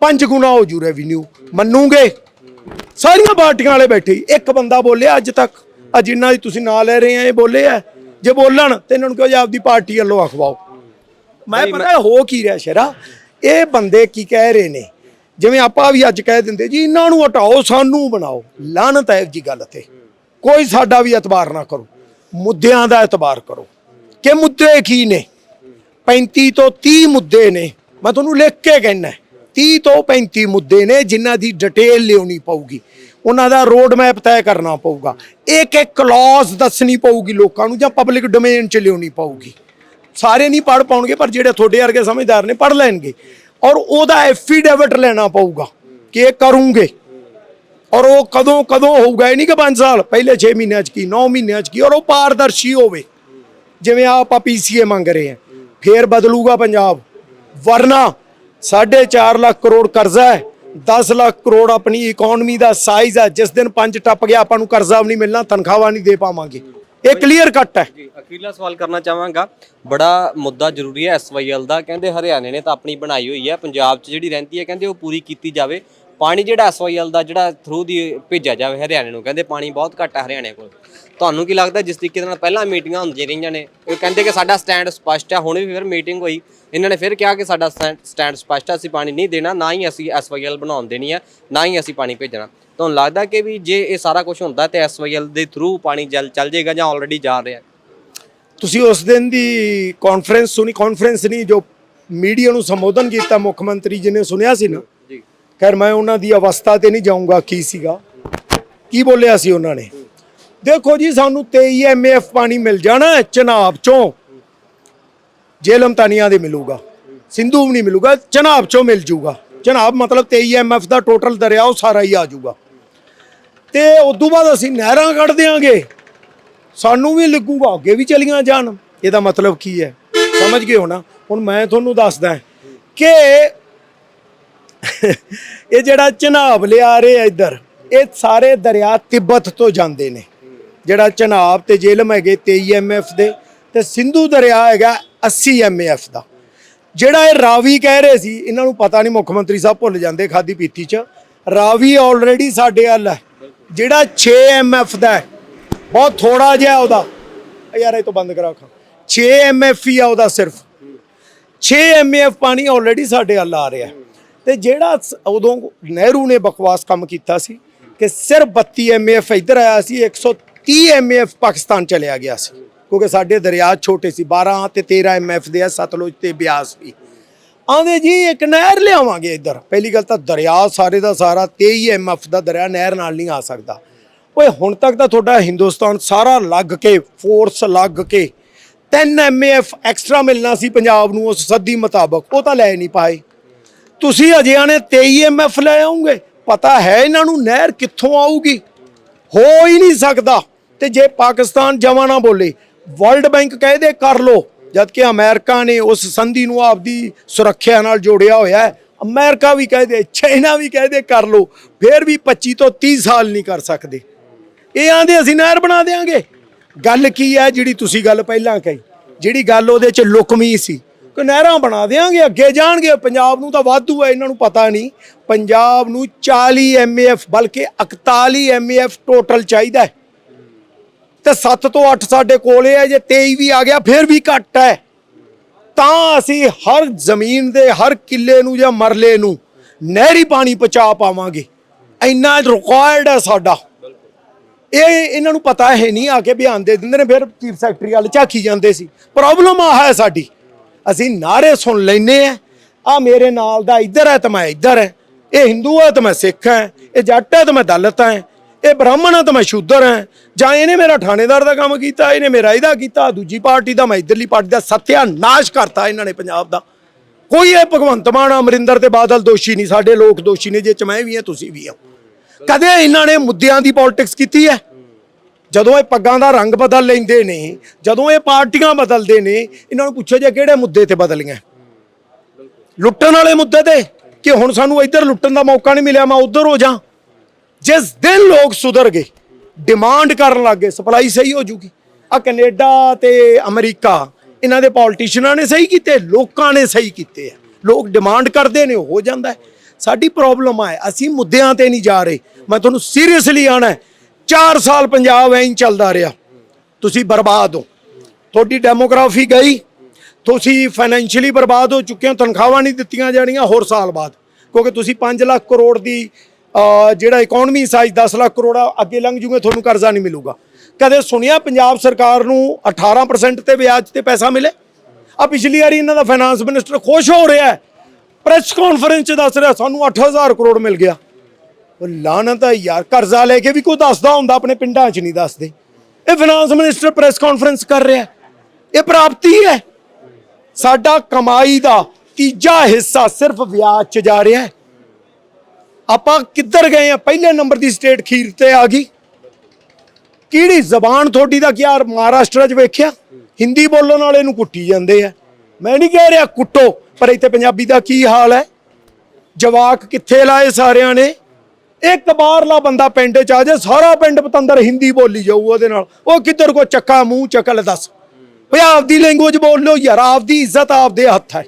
ਪੰਜ ਗੁਣਾ ਹੋ ਜੂ ਰੈਵਨਿਊ ਮੰਨੂਗੇ? ਸਾਰੀਆਂ ਪਾਰਟੀਆਂ ਵਾਲੇ ਬੈਠੇ। ਇੱਕ ਬੰਦਾ ਬੋਲਿਆ ਅੱਜ ਤੱਕ ਆ ਜਿੰਨਾ ਦੀ ਤੁਸੀਂ ਨਾਂ ਲੈ ਰਹੇ ਆ ਇਹ ਬੋਲੇ ਆ। ਜੇ ਬੋਲਣ ਤੇ ਇਹਨਾਂ ਨੂੰ ਕਹੋ ਜੀ ਆਪਦੀ ਪਾਰਟੀ ਵੱਲੋਂ ਅਖਵਾਓ। ਮੈਂ ਪਤਾ ਹੋ ਕੀ ਰਿਹਾ ਸ਼ਰਾ? ਇਹ ਬੰਦੇ ਕੀ ਕਹਿ ਰਹੇ ਨੇ? ਜਿਵੇਂ ਆਪਾਂ ਵੀ ਅੱਜ ਕਹਿ ਦਿੰਦੇ ਜੀ ਇਹਨਾਂ ਨੂੰ ਹਟਾਓ ਸਾਨੂੰ ਬਣਾਓ। ਲਾਨਤ ਹੈ ਜੀ ਗੱਲ ਤੇ। ਕੋਈ ਸਾਡਾ ਵੀ ਇਤਬਾਰ ਨਾ ਕਰੋ। ਮੁੱਦਿਆਂ ਦਾ ਇਤਬਾਰ ਕਰੋ। ਕਿ ਮੁੱਦੇ ਕੀ ਨੇ? 35 ਤੋਂ 30 ਮੁੱਦੇ ਨੇ। ਮੈਂ ਤੁਹਾਨੂੰ ਲਿਖ ਕੇ ਕਹਿਣਾ 30 ਤੋਂ 35 ਮੁੱਦੇ ਨੇ ਜਿਨ੍ਹਾਂ ਦੀ ਡਿਟੇਲ ਲਿਆਉਣੀ ਪਊਗੀ। ਉਹਨਾਂ ਦਾ ਰੋਡ ਮੈਪ ਤੈਅ ਕਰਨਾ ਪਊਗਾ। ਇੱਕ ਇੱਕ ਕਲੌਜ਼ ਦੱਸਣੀ ਪਊਗੀ ਲੋਕਾਂ ਨੂੰ ਜਾਂ ਪਬਲਿਕ ਡੋਮੇਨ 'ਚ ਲਿਆਉਣੀ ਪਊਗੀ। ਸਾਰੇ ਨਹੀਂ ਪੜ ਪਾਉਣਗੇ, ਪਰ ਜਿਹੜੇ ਤੁਹਾਡੇ ਵਰਗੇ ਸਮਝਦਾਰ ਨੇ ਪੜ ਲੈਣਗੇ। ਔਰ ਉਹਦਾ ਐਫੀਡੇਵਿਟ ਲੈਣਾ ਪਊਗਾ ਕਿ ਇਹ ਕਰੂੰਗੇ। ਔਰ ਉਹ ਕਦੋਂ ਕਦੋਂ ਹੋਊਗਾ, ਇਹ ਨਹੀਂ ਕਿ 5 ਸਾਲ, ਪਹਿਲੇ 6 ਮਹੀਨਿਆਂ 'ਚ ਕੀ 9 ਮਹੀਨਿਆਂ 'ਚ ਕੀ, ਔਰ ਉਹ ਪਾਰਦਰਸ਼ੀ ਹੋਵੇ। ਜਿਵੇਂ ਆਹ ਆਪਾਂ ਪੀਸੀਏ ਮੰਗ ਰਹੇ ਹਾਂ ਫੇਰ ਬਦਲੂਗਾ ਪੰਜਾਬ। ਵਰਨਾ 4.5 ਲੱਖ ਕਰੋੜ ਕਰਜ਼ਾ ਹੈ 10 ਲੱਖ ਕਰੋੜ ਆਪਣੀ ਇਕਨੋਮੀ ਦਾ ਸਾਈਜ਼ ਹੈ ਜਿਸ ਦਿਨ ਪੰਜ ਟੱਪ ਗਿਆ ਆਪਾਂ ਨੂੰ ਕਰਜ਼ਾ ਵੀ ਨਹੀਂ ਮਿਲਣਾ ਤਨਖਾਹਾਂ ਨਹੀਂ ਦੇ ਪਾਵਾਂਗੇ। ਇਹ ਕਲੀਅਰ ਕੱਟ ਹੈ। ਜੀ ਅਖੀਰਲਾ ਸਵਾਲ ਕਰਨਾ ਚਾਹਾਂਗਾ। ਬੜਾ ਮੁੱਦਾ ਜ਼ਰੂਰੀ ਹੈ ਐਸਵਾਈਐਲ ਦਾ। ਕਹਿੰਦੇ ਹਰਿਆਣੇ ਨੇ ਤਾਂ ਆਪਣੀ ਬਣਾਈ ਹੋਈ ਹੈ ਪੰਜਾਬ 'ਚ ਜਿਹੜੀ ਰਹਿੰਦੀ ਹੈ ਕਹਿੰਦੇ ਉਹ ਪੂਰੀ ਕੀਤੀ ਜਾਵੇ। ਪਾਣੀ ਜਿਹੜਾ ਐਸਵਾਈਐਲ ਦਾ ਜਿਹੜਾ ਥਰੂ ਦੀ ਭੇਜਿਆ ਜਾਵੇ ਹਰਿਆਣੇ ਨੂੰ, ਕਹਿੰਦੇ ਪਾਣੀ ਬਹੁਤ ਘੱਟ ਹੈ ਹਰਿਆਣੇ ਕੋਲ। ਤੁਹਾਨੂੰ ਕੀ ਲੱਗਦਾ ਜਿਸ ਤਰੀਕੇ ਨਾਲ ਪਹਿਲਾਂ ਮੀਟਿੰਗਾਂ ਹੁੰਦੀਆਂ ਰਹੀਆਂ ਨੇ? ਉਹ ਕਹਿੰਦੇ ਕਿ ਸਾਡਾ ਸਟੈਂਡ ਸਪਸ਼ਟ ਹੈ ਹੁਣ ਵੀ ਫਿਰ ਮੀਟਿੰਗ ਹੋਈ। ਇਹਨਾਂ ਨੇ ਫਿਰ ਕਿਹਾ ਕਿ ਸਾਡਾ ਸਟੈਂਡ ਸਪਸ਼ਟ ਹੈ ਅਸੀਂ ਪਾਣੀ ਨਹੀਂ ਦੇਣਾ, ਨਾ ਹੀ ਅਸੀਂ ਐਸਵਾਈਐਲ ਬਣਾਉਣ ਦੇਣੀ ਹੈ ਨਾ ਹੀ ਅਸੀਂ ਪਾਣੀ ਭੇਜਣਾ। ਤੁਹਾਨੂੰ ਲੱਗਦਾ ਕਿ ਵੀ ਜੇ ਇਹ ਸਾਰਾ ਕੁਝ ਹੁੰਦਾ ਤੇ ਐਸਵਾਈਐਲ ਦੇ ਥਰੂ ਪਾਣੀ ਜਲ, ਚੱਲ ਜਾਏਗਾ ਜਾਂ ਆਲਰੇਡੀ ਜਾ ਰਿਹਾ? ਤੁਸੀਂ ਉਸ ਦਿਨ ਦੀ ਕਾਨਫਰੰਸ ਸੁਣੀ ਕਾਨਫਰੰਸ ਨਹੀਂ, ਜੋ ਮੀਡੀਆ ਨੂੰ ਸੰਬੋਧਨ ਕੀਤਾ ਮੁੱਖ ਮੰਤਰੀ ਜੀ ਨੇ ਸੁਣਿਆ ਸੀ ਨਾ? ਖੈਰ, ਮੈਂ ਉਹਨਾਂ ਦੀ ਅਵਸਥਾ ਤੇ ਨਹੀਂ ਜਾਊਂਗਾ, ਕੀ ਸੀਗਾ? ਕੀ ਬੋਲਿਆ ਸੀ ਉਹਨਾਂ ਨੇ? ਦੇਖੋ ਜੀ, ਸਾਨੂੰ 23 ਐਮਏਐਫ ਪਾਣੀ ਮਿਲ ਜਾਣਾ ਚਨਾਬ ਚੋਂ। ਜੇਲਮ ਤਾਨੀਆਂ ਦੇ ਮਿਲੂਗਾ। ਸਿੰਧੂ ਵੀ ਨਹੀਂ ਮਿਲੂਗਾ, ਚਨਾਬ ਚੋਂ ਮਿਲ ਜੂਗਾ। ਚਨਾਬ ਮਤਲਬ 23 ਐਮਐਫ ਦਾ ਟੋਟਲ ਦਰਿਆ, ਉਹ ਸਾਰਾ ਹੀ ਆ ਜੂਗਾ। ਤੇ ਤੋਂ ਬਾਅਦ ਅਸੀਂ ਨਹਿਰਾਂ ਕੱਢ ਦਿਆਂਗੇ। ਸਾਨੂੰ ਵੀ ਲੱਗੂਗਾ ਅੱਗੇ ਵੀ ਚਲੀਆਂ ਜਾਣ। ਇਹਦਾ ਮਤਲਬ ਕੀ ਹੈ? ਸਮਝ ਗਏ ਹੋਣਾ? ਹੁਣ ਮੈਂ ਤੁਹਾਨੂੰ ਦੱਸਦਾ ਕਿ ਇਹ ਜਿਹੜਾ ਚਨਾਬ ਲਿਆ ਰਹੇ ਆ ਇੱਧਰ, ਇਹ ਸਾਰੇ ਦਰਿਆ ਤਿੱਬਤ ਤੋਂ ਜਾਂਦੇ ਨੇ। ਜਿਹੜਾ ਚਨਾਬ ਤੇ ਜੇਲਮ ਹੈਗੇ 23 ਐਮਐਫ ਦੇ ਤੇ ਸਿੰਧੂ ਦਰਿਆ ਹੈਗਾ 80 ਐਮਐਫ ਦਾ। ਜਿਹੜਾ ਇਹ ਰਾਵੀ ਕਹਿ ਰਹੇ ਸੀ, ਇਹਨਾਂ ਨੂੰ ਪਤਾ ਨਹੀਂ ਮੁੱਖ ਮੰਤਰੀ ਸਾਹਿਬ ਭੁੱਲ ਜਾਂਦੇ ਖਾਦੀ ਪੀਤੀ ਚ। ਰਾਵੀ ਆਲਰੇਡੀ ਸਾਡੇ ਹੱਲ ਹੈ। ਜਿਹੜਾ 6 ਐਮਐਫ ਦਾ ਹੈ, ਬਹੁਤ ਥੋੜਾ ਜਿਹਾ ਉਹਦਾ। ਯਾਰ ਇਹ ਤੋਂ ਬੰਦ ਕਰਾ ਖਾਂ। 6 ਐਮਐਫ ਹੀ ਆ ਉਹਦਾ ਸਿਰਫ। 6 ਐਮਐਫ ਪਾਣੀ ਆਲਰੇਡੀ ਸਾਡੇ ਹੱਲ ਆ ਰਿਹਾ ਤੇ ਜਿਹੜਾ ਸ- ਉਦੋਂ ਨਹਿਰੂ ਨੇ ਬਕਵਾਸ ਕੰਮ ਕੀਤਾ ਸੀ ਕਿ ਸਿਰਫ 32 ਐਮਐਫ ਇੱਧਰ ਆਇਆ ਸੀ 130 ਐਮਐਫ ਪਾਕਿਸਤਾਨ ਚਲਿਆ ਗਿਆ ਸੀ, ਕਿਉਂਕਿ ਸਾਡੇ ਦਰਿਆ ਛੋਟੇ ਸੀ 12 ਤੇ 13 ਐਮਐਫ ਦੇ ਆ, ਸਤਲੁਜ ਤੇ ਬਿਆਸ ਵੀ। ਆਂਦੇ ਜੀ, ਇੱਕ ਨਹਿਰ ਲਿਆਵਾਂਗੇ ਇੱਧਰ। ਪਹਿਲੀ ਗੱਲ ਤਾਂ ਦਰਿਆ ਸਾਰੇ ਦਾ ਸਾਰਾ 23 ਐਮਐਫ ਦਾ ਦਰਿਆ ਨਹਿਰ ਨਾਲ ਨਹੀਂ ਆ ਸਕਦਾ। ਓਏ, ਹੁਣ ਤੱਕ ਤਾਂ ਤੁਹਾਡਾ ਹਿੰਦੁਸਤਾਨ ਸਾਰਾ ਲੱਗ ਕੇ ਫੋਰਸ ਲੱਗ ਕੇ 3 ਐਮਐਫ ਐਕਸਟਰਾ ਮਿਲਣਾ ਸੀ ਪੰਜਾਬ ਨੂੰ ਉਸ ਸੱਦੀ ਮੁਤਾਬਕ, ਉਹ ਤਾਂ ਲੈ ਨਹੀਂ ਪਾਏ। ਤੁਸੀਂ ਅਜਿਆਂ ਨੇ 23 ਐਮਐਫ ਲੈ ਆਉਂਗੇ। ਪਤਾ ਹੈ ਇਹਨਾਂ ਨੂੰ ਨਹਿਰ ਕਿੱਥੋਂ ਆਊਗੀ। ਹੋ ਹੀ ਨਹੀਂ ਸਕਦਾ। ਤੇ ਜੇ ਪਾਕਿਸਤਾਨ ਜਮਾ ਨਾ ਬੋਲੇ, ਵਰਲਡ ਬੈਂਕ ਕਹਿ ਦੇ ਕਰ ਲੋ। ਜਦ ਕਿ ਅਮਰੀਕਾ ਨੇ ਉਸ ਸੰਧੀ ਨੂੰ ਆਪਦੀ ਸੁਰੱਖਿਆ ਨਾਲ ਜੋੜਿਆ ਹੋਇਆ ਹੈ। ਅਮਰੀਕਾ ਵੀ ਕਹਦੇ, ਚਾਈਨਾ ਵੀ ਕਹਿ ਦੇ ਕਰ ਲੋ। ਫਿਰ ਵੀ 25 ਤੋਂ 30 ਸਾਲ ਨਹੀਂ ਕਰ ਸਕਦੇ। ਇਹ ਆਂਦੇ ਅਸੀਂ ਨਹਿਰ ਬਣਾ ਦੇਾਂਗੇ ਗੱਲ ਕੀ ਹੈ ਜਿਹੜੀ ਤੁਸੀਂ ਗੱਲ ਪਹਿਲਾਂ ਕਹੀ? ਜਿਹੜੀ ਗੱਲ ਉਹਦੇ ਚ ਲੁਕਮੀ ਸੀ। ਕਿ ਨਹਿਰਾਂ ਬਣਾ ਦੇਾਂਗੇ ਅੱਗੇ ਜਾਣਗੇ। ਪੰਜਾਬ ਨੂੰ ਤਾਂ ਵਾਧੂ ਹੈ, ਇਹਨਾਂ ਨੂੰ ਪਤਾ ਨਹੀਂ। ਪੰਜਾਬ ਨੂੰ 40 ਐਮਏਐਫ ਬਲਕਿ 41 ਐਮਏਐਫ ਟੋਟਲ ਚਾਹੀਦਾ ਹੈ। ਤੇ 7 ਤੋਂ 8 ਸਾਡੇ ਕੋਲੇ ਹੈ, ਜੇ 23 ਵੀ ਆ ਗਿਆ, ਫਿਰ ਵੀ ਘੱਟ ਹੈ। ਤਾਂ ਅਸੀਂ ਹਰ ਜ਼ਮੀਨ ਦੇ, ਹਰ ਕਿੱਲੇ ਨੂੰ ਜਾਂ ਮਰਲੇ ਨੂੰ ਨਹਿਰੀ ਪਾਣੀ ਪਹੁੰਚਾ ਪਾਵਾਂਗੇ। ਇੰਨਾ ਰਿਕੁਆਇਰਡ ਹੈ ਸਾਡਾ। ਇਹ ਇਹਨਾਂ ਨੂੰ ਪਤਾ ਹੈ ਨਹੀਂ, ਆ ਕੇ ਬਿਆਨ ਦੇ ਦਿੰਦੇ ਨੇ, ਫਿਰ ਚੀਫ ਸੈਕਟਰੀ ਵਾਲ ਝਾਕੀ ਜਾਂਦੇ ਸੀ। ਪ੍ਰੋਬਲਮ ਆ ਹੈ ਸਾਡੀ। ਅਸੀਂ ਨਾਰੇ ਸੁਣ ਲੈਨੇ ਆ ਆ ਮੇਰੇ ਨਾਲ ਦਾ ਇੱਧਰ ਹੈ ਤਾਂ ਮੈਂ ਇੱਧਰ ਹੈ। ਇਹ ਹਿੰਦੂ ਹੈ ਤਾਂ ਮੈਂ ਸਿੱਖ ਹੈ। ਇਹ ਜੱਟ ਹੈ ਤਾਂ ਮੈਂ ਦਲਿਤ ਹੈ। ਇਹ ਬ੍ਰਾਹਮਣ ਹੈ ਤਾਂ ਮੈਂ ਸ਼ੂਦਰ ਹੈ। ਜਾਂ ਇਹਨੇ ਮੇਰਾ ਥਾਣੇਦਾਰ ਦਾ ਕੰਮ ਕੀਤਾ, ਇਹਨੇ ਮੇਰਾ ਇਹਦਾ ਕੀਤਾ, ਦੂਜੀ ਪਾਰਟੀ ਦਾ ਮੈਂ ਇੱਧਰਲੀ ਪਾਰਟੀ ਦਾ ਸਤਿਆਨਾਸ਼ ਕਰਤਾ ਇਹਨਾਂ ਨੇ ਪੰਜਾਬ ਦਾ। ਕੋਈ ਇਹ ਭਗਵੰਤ ਮਾਨ, ਅਮਰਿੰਦਰ ਤੇ ਬਾਦਲ ਦੋਸ਼ੀ ਨਹੀਂ, ਸਾਡੇ ਲੋਕ ਦੋਸ਼ੀ ਨੇ, ਜੇ ਚ ਮੈਂ ਵੀ ਹਾਂ, ਤੁਸੀਂ ਵੀ ਹੋ। ਕਦੇ ਇਹਨਾਂ ਨੇ ਮੁੱਦਿਆਂ ਦੀ ਪੋਲਿਟਿਕਸ ਕੀਤੀ ਹੈ? ਜਦੋਂ ਇਹ ਪੱਗਾਂ ਦਾ ਰੰਗ ਬਦਲ ਲੈਂਦੇ ਨੇ, ਜਦੋਂ ਇਹ ਪਾਰਟੀਆਂ ਬਦਲਦੇ ਨੇ, ਇਹਨਾਂ ਨੂੰ ਪੁੱਛੋ ਜੇ ਕਿਹੜੇ ਮੁੱਦੇ ਤੇ ਬਦਲੀਆਂ। ਲੁੱਟਣ ਵਾਲੇ ਮੁੱਦੇ ਤੇ ਕਿ ਹੁਣ ਸਾਨੂੰ ਇੱਧਰ ਲੁੱਟਣ ਦਾ ਮੌਕਾ ਨਹੀਂ ਮਿਲਿਆ, ਮੈਂ ਉੱਧਰ ਹੋ ਜਾ। ਜਿਸ ਦਿਨ ਲੋਕ ਸੁਧਰ ਗਏ ਡਿਮਾਂਡ ਕਰਨ ਲੱਗ ਗਏ ਸਪਲਾਈ ਸਹੀ ਹੋ ਜੂਗੀ। ਆ ਕੈਨੇਡਾ ਤੇ ਅਮਰੀਕਾ, ਇਹਨਾਂ ਦੇ ਪੋਲਿਟਿਸ਼ੀਅਨਾਂ ਨੇ ਸਹੀ ਕੀਤੇ, ਲੋਕਾਂ ਨੇ ਸਹੀ ਕੀਤੇ ਆ। ਲੋਕ ਡਿਮਾਂਡ ਕਰਦੇ ਨੇ, ਹੋ ਜਾਂਦਾ ਸਾਡੀ ਪ੍ਰੋਬਲਮ ਆ, ਅਸੀਂ ਮੁੱਦਿਆਂ ਤੇ ਨਹੀਂ ਜਾ ਰਹੇ। ਮੈਂ ਤੁਹਾਨੂੰ ਸੀਰੀਅਸਲੀ ਆਣਾ 4 ਸਾਲ ਪੰਜਾਬ ਐਂ ਚੱਲਦਾ ਰਿਹਾ। ਤੁਸੀਂ ਬਰਬਾਦ ਹੋ। ਤੁਹਾਡੀ ਡੈਮੋਗ੍ਰਾਫੀ ਗਈ। ਤੁਸੀਂ ਫਾਈਨੈਂਸ਼ੀਅਲੀ ਬਰਬਾਦ ਹੋ ਚੁੱਕੇ ਹੋ, ਤਨਖਾਹਾਂ ਨਹੀਂ ਦਿੱਤੀਆਂ ਜਾਣੀਆਂ ਹੋਰ ਸਾਲ ਬਾਅਦ। ਕਿਉਂਕਿ ਤੁਸੀਂ 5 ਲੱਖ ਕਰੋੜ ਦੀ ਜਿਹੜਾ ਇਕਨੋਮੀ ਸਾਈਜ਼ 10 ਲੱਖ ਕਰੋੜ ਆ, ਅੱਗੇ ਲੰਘ ਜੂਗੇ, ਤੁਹਾਨੂੰ ਕਰਜ਼ਾ ਨਹੀਂ ਮਿਲੂਗਾ। ਕਦੇ ਸੁਣਿਆ ਪੰਜਾਬ ਸਰਕਾਰ ਨੂੰ 18% ਤੇ ਵਿਆਜ ਤੇ ਪੈਸਾ ਮਿਲੇ? ਆ ਪਿਛਲੀ ਵਾਰੀ ਇਹਨਾਂ ਦਾ ਫਾਈਨਾਂਸ ਮਿਨਿਸਟਰ ਖੁਸ਼ ਹੋ ਰਿਹਾ। ਪ੍ਰੈਸ ਕਾਨਫਰੰਸ 'ਚ ਦੱਸ ਰਿਹਾ, ਸਾਨੂੰ 8000 ਕਰੋੜ ਮਿਲ ਗਿਆ। ਉਹ ਲਾਨਤ ਹੈ ਯਾਰ, ਕਰਜ਼ਾ ਲੈ ਕੇ ਵੀ ਕੋਈ ਦੱਸਦਾ ਹੁੰਦਾ, ਆਪਣੇ ਪਿੰਡਾਂ 'ਚ ਨਹੀਂ ਦੱਸਦੇ। ਇਹ ਫਾਈਨਾਂਸ ਮਿਨਿਸਟਰ ਪ੍ਰੈਸ ਕਾਨਫਰੰਸ ਕਰ ਰਿਹਾ ਇਹ ਪ੍ਰਾਪਤੀ ਹੈ। ਸਾਡਾ ਕਮਾਈ ਦਾ ਤੀਜਾ ਹਿੱਸਾ ਸਿਰਫ ਵਿਆਜ 'ਚ ਜਾ ਰਿਹਾ ਹੈ। ਆਪਾਂ ਕਿੱਧਰ ਗਏ ਆ ਪਹਿਲੇ ਨੰਬਰ ਦੀ ਸਟੇਟ ਖੀਰ ਤੇ ਆ ਗਈ। ਕਿਹੜੀ ਜ਼ਬਾਨ ਤੁਹਾਡੀ ਦਾ ਕੀ ਯਾਰ ਮਹਾਰਾਸ਼ਟਰ 'ਚ ਵੇਖਿਆ? ਹਿੰਦੀ ਬੋਲਣ ਵਾਲੇ ਨੂੰ ਕੁੱਟੀ ਜਾਂਦੇ ਆ। ਮੈਂ ਨਹੀਂ ਕਹਿ ਰਿਹਾ ਕੁੱਟੋ, ਪਰ ਇੱਥੇ ਪੰਜਾਬੀ ਦਾ ਕੀ ਹਾਲ ਹੈ? ਜਵਾਕ ਕਿੱਥੇ ਲਾਏ ਸਾਰਿਆਂ ਨੇ? ਇੱਕ ਬਾਹਰਲਾ ਬੰਦਾ ਪਿੰਡ ਚ ਆ ਜਾਏ ਸਾਰਾ ਪਿੰਡ ਪਤੰਦਰ ਹਿੰਦੀ ਬੋਲੀ ਜਾਊ ਉਹਦੇ ਨਾਲ। ਉਹ ਕਿੱਧਰ ਕੋ ਚੱਕਾ, ਮੂੰਹ ਚੱਕਲ ਦੱਸ। ਓਏ ਆਪਦੀ ਲੈਂਗੁਏਜ ਬੋਲ ਲਓ ਯਾਰ, ਆਪਦੀ ਇੱਜ਼ਤ ਆਪਦੇ ਹੱਥ ਹੈ।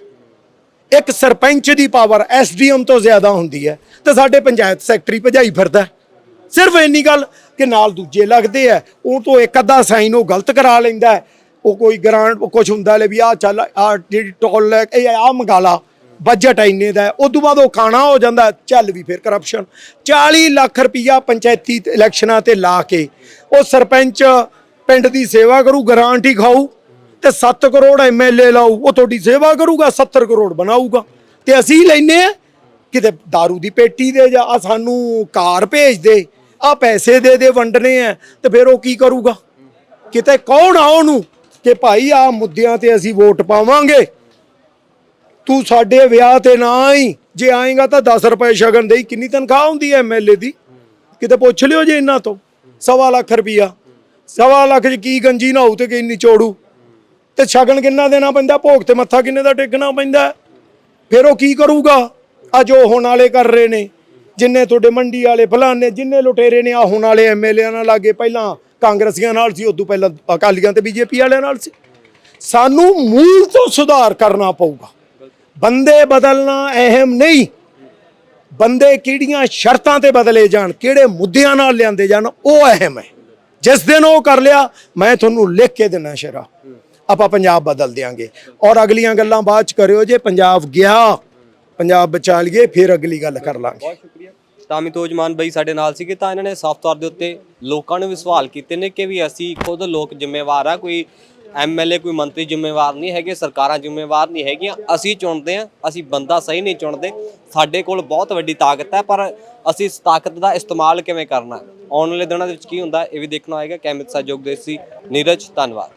ਇੱਕ ਸਰਪੰਚ ਦੀ ਪਾਵਰ ਐਸਡੀਐਮ ਤੋਂ ਜ਼ਿਆਦਾ ਹੁੰਦੀ ਹੈ ਤੇ ਸਾਡੇ ਪੰਚਾਇਤ ਸੈਕਟਰੀ ਭਜਾਈ ਫਿਰਦਾ ਸਿਰਫ ਇੰਨੀ ਗੱਲ ਕਿ ਨਾਲ ਦੂਜੇ ਲੱਗਦੇ ਆ ਉਹ ਤੋਂ ਇੱਕ ਅੱਧਾ ਸਾਈਨ ਉਹ ਗਲਤ ਕਰਾ ਲੈਂਦਾ ਉਹ ਕੋਈ ਗ੍ਰਾਂਟ ਕੁਝ ਹੁੰਦਾ ਲੈ ਵੀ ਆ ਚੱਲ ਆ ਜਿਹੜੀ ਟੋਲ ਇਹ ਆ ਮੰਗਾਲਾ ਬਜਟ ਇੰਨੇ ਦਾ ਹੈ। ਉਹ ਤੋਂ ਬਾਅਦ ਉਹ ਖਾਣਾ ਹੋ ਜਾਂਦਾ, ਚੱਲ ਵੀ ਫਿਰ ਕਰਪਸ਼ਨ 40 ਲੱਖ ਰੁਪਈਆ ਪੰਚਾਇਤੀ ਇਲੈਕਸ਼ਨਾਂ ਤੇ ਲਾ ਕੇ, ਉਹ ਸਰਪੰਚ ਪਿੰਡ ਦੀ ਸੇਵਾ ਕਰੂ ਗ੍ਰਾਂਟ ਖਾਊ, ਤੇ 7 ਕਰੋੜ ਐਮਐਲਏ ਲਾਊ, ਉਹ ਤੁਹਾਡੀ ਸੇਵਾ ਕਰੂਗਾ 70 ਕਰੋੜ ਬਣਾਊਗਾ। ਤੇ ਅਸੀਂ ਲੈਨੇ ਆ ਕਿਤੇ दारू ਦੀ ਪੇਟੀ ਦੇ ਜਾਂ ਆ ਸਾਨੂੰ ਕਾਰ ਭੇਜ ਦੇ ਆ ਪੈਸੇ ਦੇ ਦੇ ਵੰਡਨੇ ਆ ਤੇ ਫਿਰ ਉਹ ਕੀ ਕਰੂਗਾ? ਕਿਤੇ ਕੌਣ ਆ ਉਹਨੂੰ? ਕਿ ਭਾਈ ਆ ਮੁੱਦਿਆਂ ਤੇ ਅਸੀਂ ਵੋਟ ਪਾਵਾਂਗੇ। ਤੂੰ ਸਾਡੇ ਵਿਆਹ ਤੇ ਨਾ ਆਈ। ਜੇ ਆਏਗਾ ਤਾਂ 10 ਰੁਪਏ ਸ਼ਗਨ ਦੇਈ। ਕਿੰਨੀ ਤਨਖਾਹ ਹੁੰਦੀ ਐ ਐਮਐਲਏ ਦੀ? ਕਿਤੇ ਪੁੱਛ ਲਿਓ ਜੇ ਇਹਨਾਂ ਤੋਂ। ਸਵਾ ਲੱਖ ਰੁਪਈਆ। ਸਵਾ ਲੱਖ ਚ ਕੀ ਗੰਜੀ ਨਾ ਹੋਊ ਤੇ ਕਿੰਨੀ ਚੋੜੂ? ਤੇ ਸ਼ਗਨ ਕਿੰਨਾ ਦੇਣਾ ਪੈਂਦਾ? ਭੋਗ ਤੇ ਮੱਥਾ ਕਿੰਨੇ ਦਾ ਟੇਕਣਾ ਪੈਂਦਾ? ਫਿਰ ਉਹ ਕੀ ਕਰੂਗਾ? ਆ ਜੋ ਹੁਣ ਵਾਲੇ ਕਰ ਰਹੇ ਨੇ। ਜਿੰਨੇ ਤੁਹਾਡੇ ਮੰਡੀ ਵਾਲੇ, ਫਲਾਣੇ, ਜਿੰਨੇ ਲੁਟੇਰੇ ਨੇ ਆ ਹੁਣ ਵਾਲੇ ਐਮਐਲਏ ਨਾਲ ਲਾਗੇ। ਪਹਿਲਾਂ ਕਾਂਗਰਸੀਆਂ ਨਾਲ ਸੀ, ਉਦੋਂ ਪਹਿਲਾਂ ਅਕਾਲੀਆਂ ਤੇ ਬੀਜੇਪੀ ਵਾਲਿਆਂ ਨਾਲ ਸੀ। ਸਾਨੂੰ ਮੂਲ ਤੋਂ ਸੁਧਾਰ ਕਰਨਾ ਪਊਗਾ। ਬੰਦੇ ਬਦਲਣਾ ਅਹਿਮ ਨਹੀਂ। ਬੰਦੇ ਕਿਹੜੀਆਂ ਸ਼ਰਤਾਂ ਤੇ ਬਦਲੇ ਜਾਣ, ਕਿਹੜੇ ਮੁੱਦਿਆਂ ਨਾਲ ਲਿਆਂਦੇ ਜਾਣ, ਉਹ ਅਹਿਮ ਹੈ। ਜਿਸ ਦਿਨ ਉਹ ਕਰ ਲਿਆ, ਮੈਂ ਤੁਹਾਨੂੰ ਲਿਖ ਕੇ ਦੇਣਾ ਸ਼ਰਾ। ਆਪਾਂ ਪੰਜਾਬ ਬਦਲ ਦਿਆਂਗੇ। ਔਰ ਅਗਲੀਆਂ ਗੱਲਾਂ ਬਾਅਦ ਚ ਕਰਿਓ, ਜੇ ਪੰਜਾਬ ਗਿਆ, ਪੰਜਾਬ ਬਚਾ ਲਈਏ, ਫਿਰ ਅਗਲੀ ਗੱਲ ਕਰ ਲਾਂਗੇ। ਬਹੁਤ ਸ਼ੁਕਰੀਆ। ਤਾਮਿਤੋਜ ਮਾਨ ਬਈ ਸਾਡੇ ਨਾਲ ਸੀਗੇ, ਤਾਂ ਇਹਨਾਂ ਨੇ ਸਾਫ਼ ਤੌਰ ਦੇ ਉੱਤੇ ਲੋਕਾਂ ਨੂੰ ਵੀ ਸਵਾਲ ਕੀਤੇ ਨੇ ਕਿ ਵੀ ਅਸੀਂ ਖੁਦ ਲੋਕ ਜ਼ਿੰਮੇਵਾਰ ਆ, ਕੋਈ ਐਮਐਲਏ ਕੋਈ ਮੰਤਰੀ ਜ਼ਿੰਮੇਵਾਰ ਨਹੀਂ ਹੈਗੇ, ਸਰਕਾਰਾਂ ਜ਼ਿੰਮੇਵਾਰ ਨਹੀਂ ਹੈਗੀਆਂ, ਅਸੀਂ ਚੁਣਦੇ ਆ ਅਸੀਂ ਬੰਦਾ ਸਹੀ ਨਹੀਂ ਚੁਣਦੇ, ਸਾਡੇ ਕੋਲ ਬਹੁਤ ਵੱਡੀ ਤਾਕਤ ਹੈ, ਪਰ ਅਸੀਂ ਇਸ ਤਾਕਤ ਦਾ ਇਸਤੇਮਾਲ ਕਿਵੇਂ ਕਰਨਾ? ਆਉਣ ਵਾਲੇ ਦਿਨਾਂ ਦੇ ਵਿੱਚ ਕੀ ਹੁੰਦਾ, ਇਹ ਵੀ ਦੇਖਣਾ ਹੋਏਗਾ। ਕੈਮਿਤ ਸਹਿਯੋਗ ਦੇ ਸੀ, ਨੀਰਜ, ਧੰਨਵਾਦ।